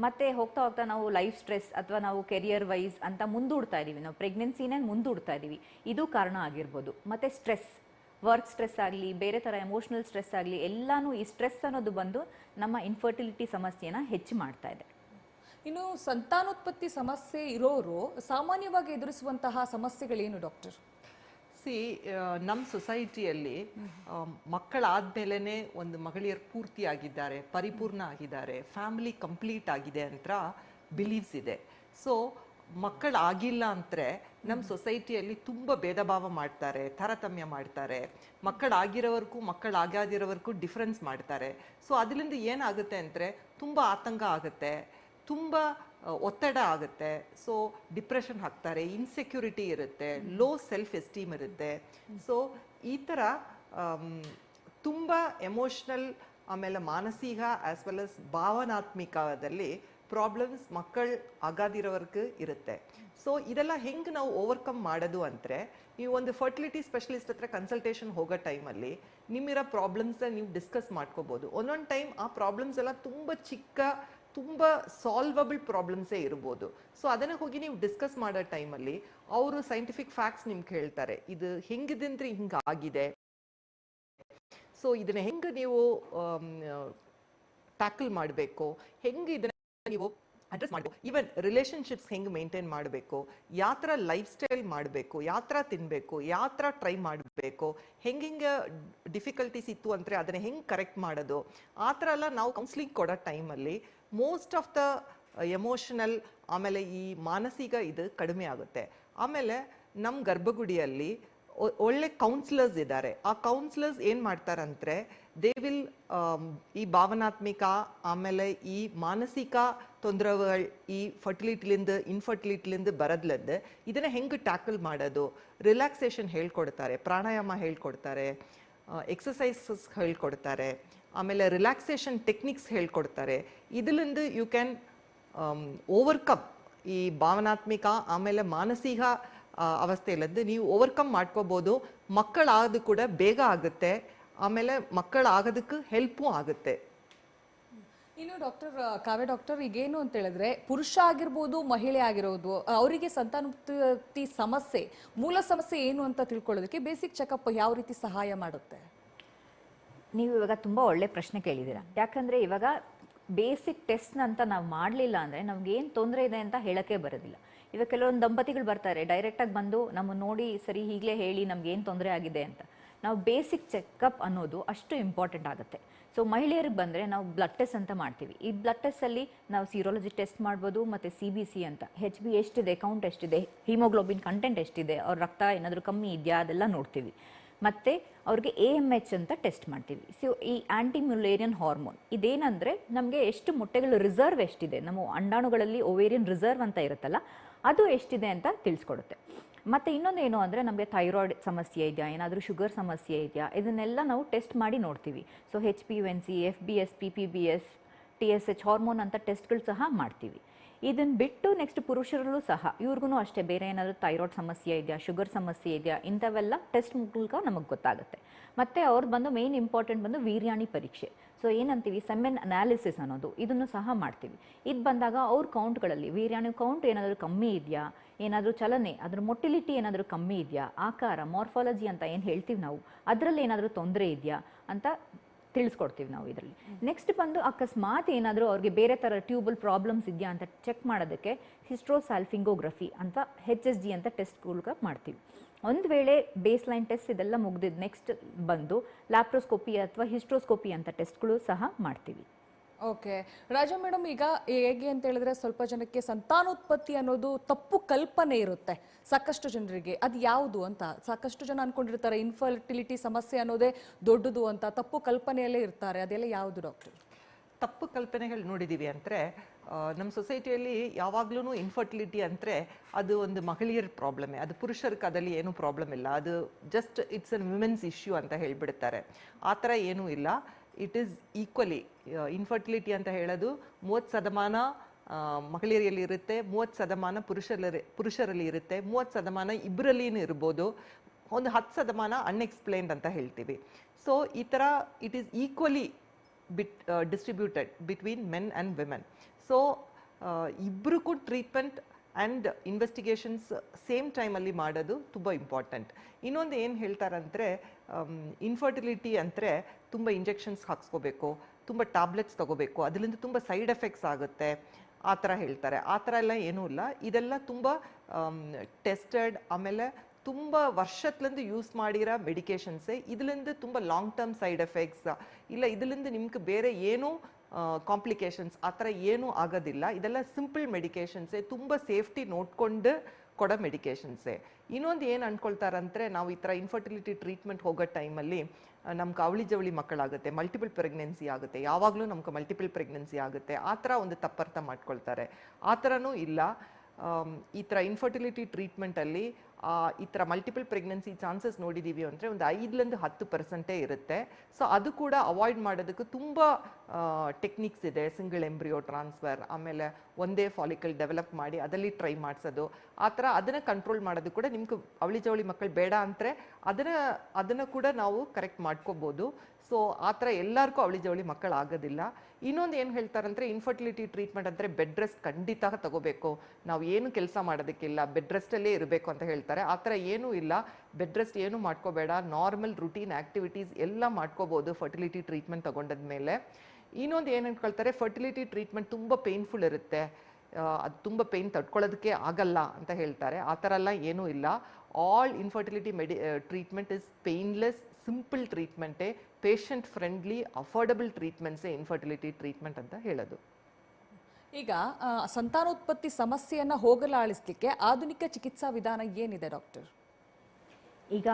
ಮತ್ತೆ ಹೋಗ್ತಾ ಹೋಗ್ತಾ ನಾವು ಲೈಫ್ ಸ್ಟ್ರೆಸ್ ಅಥವಾ ನಾವು ಕೆರಿಯರ್ ವೈಸ್ ಅಂತ ಮುಂದೂಡ್ತಾ ಇದ್ದೀವಿ. ನಾವು ಪ್ರೆಗ್ನೆನ್ಸಿನೇ ಮುಂದೂಡ್ತಾ ಇದ್ದೀವಿ. ಇದು ಕಾರಣ ಆಗಿರ್ಬೋದು. ಮತ್ತೆ ಸ್ಟ್ರೆಸ್ ವರ್ಕ್ ಸ್ಟ್ರೆಸ್ ಆಗಲಿ ಬೇರೆ ಥರ ಎಮೋಷ್ನಲ್ ಸ್ಟ್ರೆಸ್ ಆಗಲಿ ಎಲ್ಲಾನು ಈ ಸ್ಟ್ರೆಸ್ ಅನ್ನೋದು ಬಂದು ನಮ್ಮ ಇನ್ಫರ್ಟಿಲಿಟಿ ಸಮಸ್ಯೆನ ಹೆಚ್ಚು ಮಾಡ್ತಾ ಇದೆ. ಇನ್ನು ಸಂತಾನೋತ್ಪತ್ತಿ ಸಮಸ್ಯೆ ಇರೋರು ಸಾಮಾನ್ಯವಾಗಿ ಎದುರಿಸುವಂತಹ ಸಮಸ್ಯೆಗಳೇನು ಡಾಕ್ಟರ್? ಸಿ ನಮ್ಮ ಸೊಸೈಟಿಯಲ್ಲಿ ಮಕ್ಕಳಾದಮೇಲೆ ಒಂದು ಮಹಿಳೆಯರು ಪೂರ್ತಿ ಆಗಿದ್ದಾರೆ ಪರಿಪೂರ್ಣ ಆಗಿದ್ದಾರೆ ಫ್ಯಾಮಿಲಿ ಕಂಪ್ಲೀಟ್ ಆಗಿದೆ ಅಂತ ಬಿಲೀವ್ಸ್ ಇದೆ. ಸೊ ಮಕ್ಕಳಾಗಿಲ್ಲ ಅಂದರೆ ನಮ್ಮ ಸೊಸೈಟಿಯಲ್ಲಿ ತುಂಬ ಭೇದ ಭಾವ ಮಾಡ್ತಾರೆ ತಾರತಮ್ಯ ಮಾಡ್ತಾರೆ. ಮಕ್ಕಳಾಗಿರೋವರೆಗೂ ಮಕ್ಕಳಾಗಾದಿರೋವರೆಗೂ ಡಿಫ್ರೆನ್ಸ್ ಮಾಡ್ತಾರೆ. ಸೊ ಅದರಿಂದ ಏನಾಗುತ್ತೆ ಅಂದರೆ ತುಂಬ ಆತಂಕ ಆಗುತ್ತೆ ತುಂಬ ಒತ್ತಡ ಆಗುತ್ತೆ. ಸೊ ಡಿಪ್ರೆಷನ್ ಹಾಕ್ತಾರೆ ಇನ್ಸೆಕ್ಯೂರಿಟಿ ಇರುತ್ತೆ ಲೋ ಸೆಲ್ಫ್ ಎಸ್ಟೀಮ್ ಇರುತ್ತೆ. ಸೊ ಈ ಥರ ತುಂಬ ಎಮೋಷ್ನಲ್ ಆಮೇಲೆ ಮಾನಸಿಕ ಆಸ್ ವೆಲ್ ಅಸ್ ಭಾವನಾತ್ಮಿಕದಲ್ಲಿ ಪ್ರಾಬ್ಲಮ್ಸ್ ಮಕ್ಕಳು ಆಗಾದಿರೋವರೆಗೂ ಇರುತ್ತೆ. ಸೊ ಇದೆಲ್ಲ ಹೆಂಗೆ ನಾವು ಓವರ್ಕಮ್ ಮಾಡೋದು ಅಂದರೆ, ನೀವು ಒಂದು ಫರ್ಟಿಲಿಟಿ ಸ್ಪೆಷಲಿಸ್ಟ್ ಹತ್ರ ಕನ್ಸಲ್ಟೇಷನ್ ಹೋಗೋ ಟೈಮಲ್ಲಿ ನಿಮ್ಮಿರೋ ಪ್ರಾಬ್ಲಮ್ಸ್ನ ನೀವು ಡಿಸ್ಕಸ್ ಮಾಡ್ಕೋಬೋದು. ಒಂದೊಂದು ಟೈಮ್ ಆ ಪ್ರಾಬ್ಲಮ್ಸ್ ಎಲ್ಲ ತುಂಬ ಚಿಕ್ಕ, ತುಂಬ ಸಾಲ್ವಬಲ್ ಪ್ರಾಬ್ಲಮ್ಸೇ ಇರ್ಬೋದು. ಸೊ ಅದನ್ನು ಹೋಗಿ ನೀವು ಡಿಸ್ಕಸ್ ಮಾಡೋ ಟೈಮಲ್ಲಿ ಅವರು ಸೈಂಟಿಫಿಕ್ ಫ್ಯಾಕ್ಟ್ಸ್ ನಿಮ್ಗೆ ಹೇಳ್ತಾರೆ. ಇದು ಹೆಂಗಿದೆ ಅಂದ್ರೆ ಹಿಂಗೆ ಆಗಿದೆ. ಸೊ ಇದನ್ನ ಹೆಂಗೆ ನೀವು ಟ್ಯಾಕಲ್ ಮಾಡಬೇಕು? ಹೆಂಗೆ ಇದನ್ನ ನೀವು ಅಡ್ರೆಸ್ ಮಾಡಬೇಕು. ಈವನ್ ರಿಲೇಶನ್ಶಿಪ್ಸ್ ಹೆಂಗೆ ಮೇಂಟೈನ್ ಮಾಡಬೇಕು? ಯಾವ ಥರ ಲೈಫ್ ಸ್ಟೈಲ್ ಮಾಡಬೇಕು? ಯಾವ ಥರ ತಿನ್ನಬೇಕು ಯಾವ ಥರ ಟ್ರೈ ಮಾಡಬೇಕು? ಹೆಂಗೆ ಹೆಂಗೆ ಡಿಫಿಕಲ್ಟೀಸ್ ಇತ್ತು ಅಂದರೆ ಅದನ್ನ ಹೆಂಗೆ ಕರೆಕ್ಟ್ ಮಾಡೋದು? ಆ ಥರ ಎಲ್ಲ ನಾವು ಕೌನ್ಸ್ಲಿಂಗ್ ಕೊಡೋ ಟೈಮಲ್ಲಿ ಮೋಸ್ಟ್ ಆಫ್ ದ ಎಮೋಷನಲ್ ಆಮೇಲೆ ಈ ಮಾನಸಿಕ ಇದು ಕಡಿಮೆ ಆಗುತ್ತೆ. ಆಮೇಲೆ ನಮ್ಮ ಗರ್ಭಗುಡಿಯಲ್ಲಿ ಒಳ್ಳೆ ಕೌನ್ಸಿಲರ್ಸ್ ಇದ್ದಾರೆ. ಆ ಕೌನ್ಸಿಲರ್ಸ್ ಏನು ಮಾಡ್ತಾರಂದ್ರೆ ದೇ ವಿಲ್ ಈ ಭಾವನಾತ್ಮಿಕ, ಆಮೇಲೆ ಈ ಮಾನಸಿಕ ತೊಂದರೆಗಳು ಈ ಫರ್ಟಿಲಿಟಿಲಿಂದ ಇನ್ಫರ್ಟಿಲಿಟಿಲಿಂದ ಬರದ್ಲದ್ದು ಇದನ್ನ ಹೆಂಗೆ ಟ್ಯಾಕಲ್ ಮಾಡೋದು? ರಿಲ್ಯಾಕ್ಸೇಷನ್ ಹೇಳ್ಕೊಡ್ತಾರೆ, ಪ್ರಾಣಾಯಾಮ ಹೇಳ್ಕೊಡ್ತಾರೆ ಎಕ್ಸಸೈಸಸ್ ಹೇಳ್ಕೊಡ್ತಾರೆ, ಆಮೇಲೆ ರಿಲ್ಯಾಕ್ಸೇಷನ್ ಟೆಕ್ನಿಕ್ಸ್ ಹೇಳ್ಕೊಡ್ತಾರೆ. ಇದರಿಂದ ಯು ಕ್ಯಾನ್ ಓವರ್ಕಮ್ ಈ ಭಾವನಾತ್ಮಿಕ, ಆಮೇಲೆ ಮಾನಸಿಕ ಅವಸ್ಥೆಯಲ್ಲದ್ದು ನೀವು ಓವರ್ಕಮ್ ಮಾಡ್ಕೋಬೋದು. ಮಕ್ಕಳಾದ ಕೂಡ ಬೇಗ ಆಗುತ್ತೆ. ಆಮೇಲೆ ಮಕ್ಕಳಾಗೋದಕ್ಕೆ ಹೆಲ್ಪು ಆಗುತ್ತೆ. ಇನ್ನು ಡಾಕ್ಟರ್ ಕಾವ್ಯ ಡಾಕ್ಟರ್ ಈಗೇನು ಅಂತ ಹೇಳಿದ್ರೆ ಪುರುಷ ಆಗಿರ್ಬೋದು ಮಹಿಳೆ ಆಗಿರೋದು ಅವರಿಗೆ ಸಂತಾನೋತ್ಪತ್ತಿ ಸಮಸ್ಯೆ ಮೂಲ ಸಮಸ್ಯೆ ಏನು ಅಂತ ತಿಳ್ಕೊಳ್ಳೋದಕ್ಕೆ ಬೇಸಿಕ್ ಚೆಕಪ್ ಯಾವ ರೀತಿ ಸಹಾಯ ಮಾಡುತ್ತೆ? ನೀವು ಇವಾಗ ತುಂಬ ಒಳ್ಳೆ ಪ್ರಶ್ನೆ ಕೇಳಿದ್ದೀರಾ. ಯಾಕಂದ್ರೆ ಇವಾಗ ಬೇಸಿಕ್ ಟೆಸ್ಟ್ ಅಂತ ನಾವು ಮಾಡಲಿಲ್ಲ ಅಂದ್ರೆ ನಮ್ಗೆ ಏನು ತೊಂದರೆ ಇದೆ ಅಂತ ಹೇಳಕ್ಕೆ ಬರೋದಿಲ್ಲ. ಇವಾಗ ಕೆಲವೊಂದು ದಂಪತಿಗಳು ಬರ್ತಾರೆ ಡೈರೆಕ್ಟ್ ಆಗಿ ಬಂದು ನಮ್ಮ ನೋಡಿ ಸರಿ ಈಗಲೇ ಹೇಳಿ ನಮ್ಗೆ ಏನು ತೊಂದರೆ ಆಗಿದೆ ಅಂತ. ನಾವು ಬೇಸಿಕ್ ಚೆಕಪ್ ಅನ್ನೋದು ಅಷ್ಟು ಇಂಪಾರ್ಟೆಂಟ್ ಆಗುತ್ತೆ. ಸೊ ಮಹಿಳೆಯರಿಗೆ ಬಂದರೆ ನಾವು ಬ್ಲಡ್ ಟೆಸ್ಟ್ ಅಂತ ಮಾಡ್ತೀವಿ. ಈ ಬ್ಲಡ್ ಟೆಸ್ಟಲ್ಲಿ ನಾವು ಸೀರೋಲಜಿ ಟೆಸ್ಟ್ ಮಾಡ್ಬೋದು, ಮತ್ತು ಸಿ ಬಿ ಸಿ ಅಂತ. ಹೆಚ್ ಬಿ ಎಷ್ಟಿದೆ ಕೌಂಟ್ ಎಷ್ಟಿದೆ ಹಿಮೋಗ್ಲೋಬಿನ್ ಕಂಟೆಂಟ್ ಎಷ್ಟಿದೆ, ಅವ್ರ ರಕ್ತ ಏನಾದರೂ ಕಮ್ಮಿ ಇದೆಯಾ, ಅದೆಲ್ಲ ನೋಡ್ತೀವಿ. ಮತ್ತು ಅವ್ರಿಗೆ ಎ ಎಂ ಎಚ್ ಅಂತ ಟೆಸ್ಟ್ ಮಾಡ್ತೀವಿ. ಸೊ ಈ ಆ್ಯಂಟಿಮ್ಯುಲೇರಿಯನ್ ಹಾರ್ಮೋನ್ ಇದೇನಂದರೆ ನಮಗೆ ಎಷ್ಟು ಮೊಟ್ಟೆಗಳು ರಿಸರ್ವ್ ಎಷ್ಟಿದೆ, ನಮ್ಮ ಅಂಡಾಣುಗಳಲ್ಲಿ ಓವೇರಿಯನ್ ರಿಸರ್ವ್ ಅಂತ ಇರುತ್ತಲ್ಲ ಅದು ಎಷ್ಟಿದೆ ಅಂತ ತಿಳಿಸ್ಕೊಡುತ್ತೆ. ಮತ್ತು ಇನ್ನೊಂದು ಏನು ಅಂದರೆ ನಮಗೆ ಥೈರಾಯ್ಡ್ ಸಮಸ್ಯೆ ಇದೆಯಾ? ಏನಾದರೂ ಶುಗರ್ ಸಮಸ್ಯೆ ಇದೆಯಾ? ಇದನ್ನೆಲ್ಲ ನಾವು ಟೆಸ್ಟ್ ಮಾಡಿ ನೋಡ್ತೀವಿ. So H P U N C F B S P P B S T S H hormone ಅಂತ ಟೆಸ್ಟ್ಗಳು ಸಹ ಮಾಡ್ತೀವಿ. ಇದನ್ನು ಬಿಟ್ಟು ನೆಕ್ಸ್ಟ್ ಪುರುಷರಲ್ಲೂ ಸಹ ಇವ್ರಿಗೂ ಅಷ್ಟೇ, ಬೇರೆ ಏನಾದರೂ ಥೈರಾಯ್ಡ್ ಸಮಸ್ಯೆ ಇದೆಯಾ? ಶುಗರ್ ಸಮಸ್ಯೆ ಇದೆಯಾ? ಇಂಥವೆಲ್ಲ ಟೆಸ್ಟ್ ಮೂಲಕ ನಮಗೆ ಗೊತ್ತಾಗುತ್ತೆ. ಮತ್ತು ಅವ್ರು ಬಂದು ಮೇಯ್ನ್ ಇಂಪಾರ್ಟೆಂಟ್ ಬಂದು ವೀರ್ಯಾಣಿ ಪರೀಕ್ಷೆ. ಸೊ ಏನಂತೀವಿ? ಸೆಮೆನ್ ಅನಾಲಿಸಿಸ್ ಅನ್ನೋದು. ಇದನ್ನು ಸಹ ಮಾಡ್ತೀವಿ. ಇದು ಬಂದಾಗ ಅವ್ರ ಕೌಂಟ್ಗಳಲ್ಲಿ ವೀರ್ಯಾಣು ಕೌಂಟ್ ಏನಾದರೂ ಕಮ್ಮಿ ಇದೆಯಾ? ಏನಾದರೂ ಚಲನೆ ಅದರ ಮೊಟಿಲಿಟಿ ಏನಾದರೂ ಕಮ್ಮಿ ಇದೆಯಾ? ಆಕಾರ ಮಾರ್ಫಾಲಜಿ ಅಂತ ಏನು ಹೇಳ್ತೀವಿ ನಾವು? ಅದರಲ್ಲಿ ಏನಾದರೂ ತೊಂದರೆ ಇದೆಯಾ? ಅಂತ ತಿಳಿಸ್ಕೊಡ್ತೀವಿ ನಾವು ಇದರಲ್ಲಿ. ನೆಕ್ಸ್ಟ್ ಬಂದು ಅಕಸ್ಮಾತ್ ಏನಾದರೂ ಅವ್ರಿಗೆ ಬೇರೆ ಥರ ಟ್ಯೂಬಲ್ ಪ್ರಾಬ್ಲಮ್ಸ್ ಇದೆಯಾ ಅಂತ ಚೆಕ್ ಮಾಡೋದಕ್ಕೆ ಹಿಸ್ಟ್ರೋಸಾಲ್ಫಿಂಗೋಗ್ರಫಿ ಅಂತ ಹೆಚ್ ಎಸ್ ಜಿ ಅಂತ ಟೆಸ್ಟ್ ಮಾಡ್ತೀವಿ. ಒಂದು ವೇಳೆ ಬೇಸ್ ಲೈನ್ ಟೆಸ್ಟ್ ಇದೆಲ್ಲ ಮುಗ್ದಿದ್ದು ನೆಕ್ಸ್ಟ್ ಬಂದು ಲ್ಯಾಪ್ರೋಸ್ಕೋಪಿ ಅಥವಾ ಹಿಸ್ಟ್ರೋಸ್ಕೋಪಿ ಅಂತ ಟೆಸ್ಟ್ಗಳು ಸಹ ಮಾಡ್ತೀವಿ. ಓಕೆ ರಾಜಾ ಮೇಡಮ್ ಈಗ ಹೇಗೆ ಅಂತ ಹೇಳಿದ್ರೆ ಸ್ವಲ್ಪ ಜನಕ್ಕೆ ಸಂತಾನೋತ್ಪತ್ತಿ ಅನ್ನೋದು ತಪ್ಪು ಕಲ್ಪನೆ ಇರುತ್ತೆ ಸಾಕಷ್ಟು ಜನರಿಗೆ. ಅದು ಯಾವುದು ಅಂತ? ಸಾಕಷ್ಟು ಜನ ಅನ್ಕೊಂಡಿರ್ತಾರೆ ಇನ್ಫರ್ಟಿಲಿಟಿ ಸಮಸ್ಯೆ ಅನ್ನೋದೇ ದೊಡ್ಡದು ಅಂತ ತಪ್ಪು ಕಲ್ಪನೆಯಲ್ಲೇ ಇರ್ತಾರೆ. ಅದೆಲ್ಲ ಯಾವುದು ಡಾಕ್ಟರ್ ತಪ್ಪು ಕಲ್ಪನೆಗಳು ನೋಡಿದ್ದೀವಿ ಅಂದರೆ ನಮ್ಮ ಸೊಸೈಟಿಯಲ್ಲಿ ಯಾವಾಗ್ಲೂ ಇನ್ಫರ್ಟಿಲಿಟಿ ಅಂದರೆ ಅದು ಒಂದು ಮಹಿಳೆಯರ ಪ್ರಾಬ್ಲಮ್ಮೆ ಅದು ಪುರುಷರ ಕದಲ್ಲಿ ಏನೂ ಪ್ರಾಬ್ಲಮ್ ಇಲ್ಲ. ಅದು just it's an women's issue ಅಂತ ಹೇಳಿಬಿಡ್ತಾರೆ. ಆ ಥರ ಏನೂ ಇಲ್ಲ. ಇಟ್ ಈಸ್ ಈಕ್ವಲಿ ಇನ್ಫರ್ಟಿಲಿಟಿ ಅಂತ ಹೇಳೋದು ಮೂವತ್ತು ಶತಮಾನ ಮಹಿಳೆಯರಲ್ಲಿ ಇರುತ್ತೆ, ಮೂವತ್ತು ಶತಮಾನ ಪುರುಷರಲ್ಲಿ ಪುರುಷರಲ್ಲಿ ಇರುತ್ತೆ, ಮೂವತ್ತು ಶತಮಾನ ಇಬ್ಬರಲ್ಲಿನೂ ಇರ್ಬೋದು, ಒಂದು ಹತ್ತು ಶತಮಾನ ಅನ್ಎಕ್ಸ್ಪ್ಲೇನ್ಡ್ ಅಂತ ಹೇಳ್ತೀವಿ. ಸೊ ಈ ಥರ it is equally bit distributed between men and women so ಇಬ್ಬರಿಗೂ ಟ್ರೀಟ್ಮೆಂಟ್ ಆ್ಯಂಡ್ ಇನ್ವೆಸ್ಟಿಗೇಷನ್ಸ್ ಸೇಮ್ ಟೈಮಲ್ಲಿ ಮಾಡೋದು ತುಂಬ ಇಂಪಾರ್ಟೆಂಟ್ ಇನ್ನೊಂದು ಏನು ಹೇಳ್ತಾರಂದರೆ ಇನ್ಫರ್ಟಿಲಿಟಿ ಅಂದರೆ ತುಂಬ ಇಂಜೆಕ್ಷನ್ಸ್ ಹಾಕ್ಸ್ಕೋಬೇಕು, ತುಂಬ ಟ್ಯಾಬ್ಲೆಟ್ಸ್ ತಗೋಬೇಕು ಅದರಿಂದ ತುಂಬ ಸೈಡ್ ಎಫೆಕ್ಟ್ಸ್ ಆಗುತ್ತೆ, ಆ ಥರ ಹೇಳ್ತಾರೆ. ಆ ಥರ ಎಲ್ಲ ಏನೂ ಇಲ್ಲ. ಇದೆಲ್ಲ ತುಂಬ ಟೆಸ್ಟೆಡ್ ಆಮೇಲೆ ತುಂಬ ವರ್ಷತ್ಲಿಂದ ಯೂಸ್ ಮಾಡಿರೋ ಮೆಡಿಕೇಷನ್ಸೇ ಇದರಿಂದ ತುಂಬ ಲಾಂಗ್ ಟರ್ಮ್ ಸೈಡ್ ಎಫೆಕ್ಟ್ಸ್ ಇಲ್ಲ ಇದರಿಂದ ನಿಮ್ಗೆ ಬೇರೆ ಏನೂ ಕಾಂಪ್ಲಿಕೇಶನ್ಸ್ ಆ ಥರ ಏನೂ ಆಗೋದಿಲ್ಲ. ಇದೆಲ್ಲ ಸಿಂಪಲ್ ಮೆಡಿಕೇಷನ್ಸೇ ತುಂಬ ಸೇಫ್ಟಿ ನೋಡಿಕೊಂಡು ಕೊಡೋ ಮೆಡಿಕೇಷನ್ಸೇ ಇನ್ನೊಂದು ಏನು ಅಂದ್ಕೊಳ್ತಾರಂದರೆ ನಾವು ಈ ಥರ ಇನ್ಫರ್ಟಿಲಿಟಿ ಟ್ರೀಟ್ಮೆಂಟ್ ಹೋಗೋ ಟೈಮಲ್ಲಿ ನಮ್ಗೆ ಅವಳಿ ಜವಳಿ ಮಕ್ಕಳಾಗುತ್ತೆ ಮಲ್ಟಿಪಲ್ ಪ್ರೆಗ್ನೆನ್ಸಿ ಆಗುತ್ತೆ, ಯಾವಾಗಲೂ ನಮ್ಗೆ ಮಲ್ಟಿಪಲ್ ಪ್ರೆಗ್ನೆನ್ಸಿ ಆಗುತ್ತೆ, ಆ ಥರ ಒಂದು ತಪ್ಪರ್ಥ ಮಾಡ್ಕೊಳ್ತಾರೆ. ಆ ಥರನೂ ಇಲ್ಲ. ಈ ಥರ ಇನ್ಫರ್ಟಿಲಿಟಿ ಟ್ರೀಟ್ಮೆಂಟಲ್ಲಿ ಈ ಥರ ಮಲ್ಟಿಪಲ್ ಪ್ರೆಗ್ನೆನ್ಸಿ ಚಾನ್ಸಸ್ ನೋಡಿದ್ದೀವಿ ಅಂದರೆ ಒಂದು ಐದರಿಂದ ಹತ್ತು ಪರ್ಸೆಂಟೇ ಇರುತ್ತೆ. ಸೊ ಅದು ಕೂಡ ಅವಾಯ್ಡ್ ಮಾಡೋದಕ್ಕೆ ತುಂಬ ಟೆಕ್ನಿಕ್ಸ್ ಇದೆ. ಸಿಂಗಲ್ ಎಂಬ್ರಿಯೋ ಟ್ರಾನ್ಸ್ಫರ್ ಆಮೇಲೆ ಒಂದೇ ಫಾಲಿಕಲ್ ಡೆವಲಪ್ ಮಾಡಿ ಅದರಲ್ಲಿ ಟ್ರೈ ಮಾಡಿಸೋದು. ಆ ಥರ ಅದನ್ನು ಕಂಟ್ರೋಲ್ ಮಾಡೋದು ಕೂಡ ನಿಮ್ಗೆ ಅವಳಿ ಜವಳಿ ಮಕ್ಕಳು ಬೇಡ ಅಂದರೆ ಅದನ್ನು ಅದನ್ನು ಕೂಡ ನಾವು ಕರೆಕ್ಟ್ ಮಾಡ್ಕೋಬೋದು. ಸೊ ಆ ಥರ ಎಲ್ಲರಿಗೂ ಅವಳಿ ಜವಳಿ ಮಕ್ಕಳು ಆಗೋದಿಲ್ಲ ಇನ್ನೊಂದು ಏನು ಹೇಳ್ತಾರಂದರೆ ಇನ್ಫರ್ಟಿಲಿಟಿ ಟ್ರೀಟ್ಮೆಂಟ್ ಅಂದರೆ ಬೆಡ್ ರೆಸ್ಟ್ ಖಂಡಿತ ತಗೋಬೇಕು. ನಾವು ಏನು ಕೆಲಸ ಮಾಡೋದಕ್ಕಿಲ್ಲ ಬೆಡ್ ರೆಸ್ಟಲ್ಲೇ ಇರಬೇಕು ಅಂತ ಹೇಳ್ತಾರೆ. ಆ ಥರ ಏನೂ ಇಲ್ಲ. ಬೆಡ್ ರೆಸ್ಟ್ ಏನು ಮಾಡ್ಕೋಬೇಡ. ನಾರ್ಮಲ್ ರುಟೀನ್ ಆ್ಯಕ್ಟಿವಿಟೀಸ್ ಎಲ್ಲ ಮಾಡ್ಕೋಬೋದು ಫರ್ಟಿಲಿಟಿ ಟ್ರೀಟ್ಮೆಂಟ್ ತಗೊಂಡದ ಮೇಲೆ ಇನ್ನೊಂದು ಏನು ಅನ್ಕೊಳ್ತಾರೆ ಫರ್ಟಿಲಿಟಿ ಟ್ರೀಟ್ಮೆಂಟ್ ತುಂಬ ಪೇನ್ಫುಲ್ ಇರುತ್ತೆ. ಅದು ತುಂಬ ಪೇಯ್ನ್ ತಡ್ಕೊಳ್ಳೋದಕ್ಕೆ ಆಗಲ್ಲ ಅಂತ ಹೇಳ್ತಾರೆ. ಆ ಥರ ಎಲ್ಲ ಏನೂ ಇಲ್ಲ. All infertility medi treatment is painless simple ಟ್ರೀಟ್ಮೆಂಟೇ patient friendly affordable ಟ್ರೀಟ್ಮೆಂಟ್ಸೇ ಇನ್ಫರ್ಟಿಲಿಟಿ ಟ್ರೀಟ್ಮೆಂಟ್ ಅಂತ ಹೇಳೋದು. ಈಗ ಸಂತಾನೋತ್ಪತ್ತಿ ಸಮಸ್ಯೆಯನ್ನು ಹೋಗಲಾಡಿಸ್ಲಿಕ್ಕೆ ಆಧುನಿಕ ಚಿಕಿತ್ಸಾ ವಿಧಾನ ಏನಿದೆ ಡಾಕ್ಟರ್? ಈಗ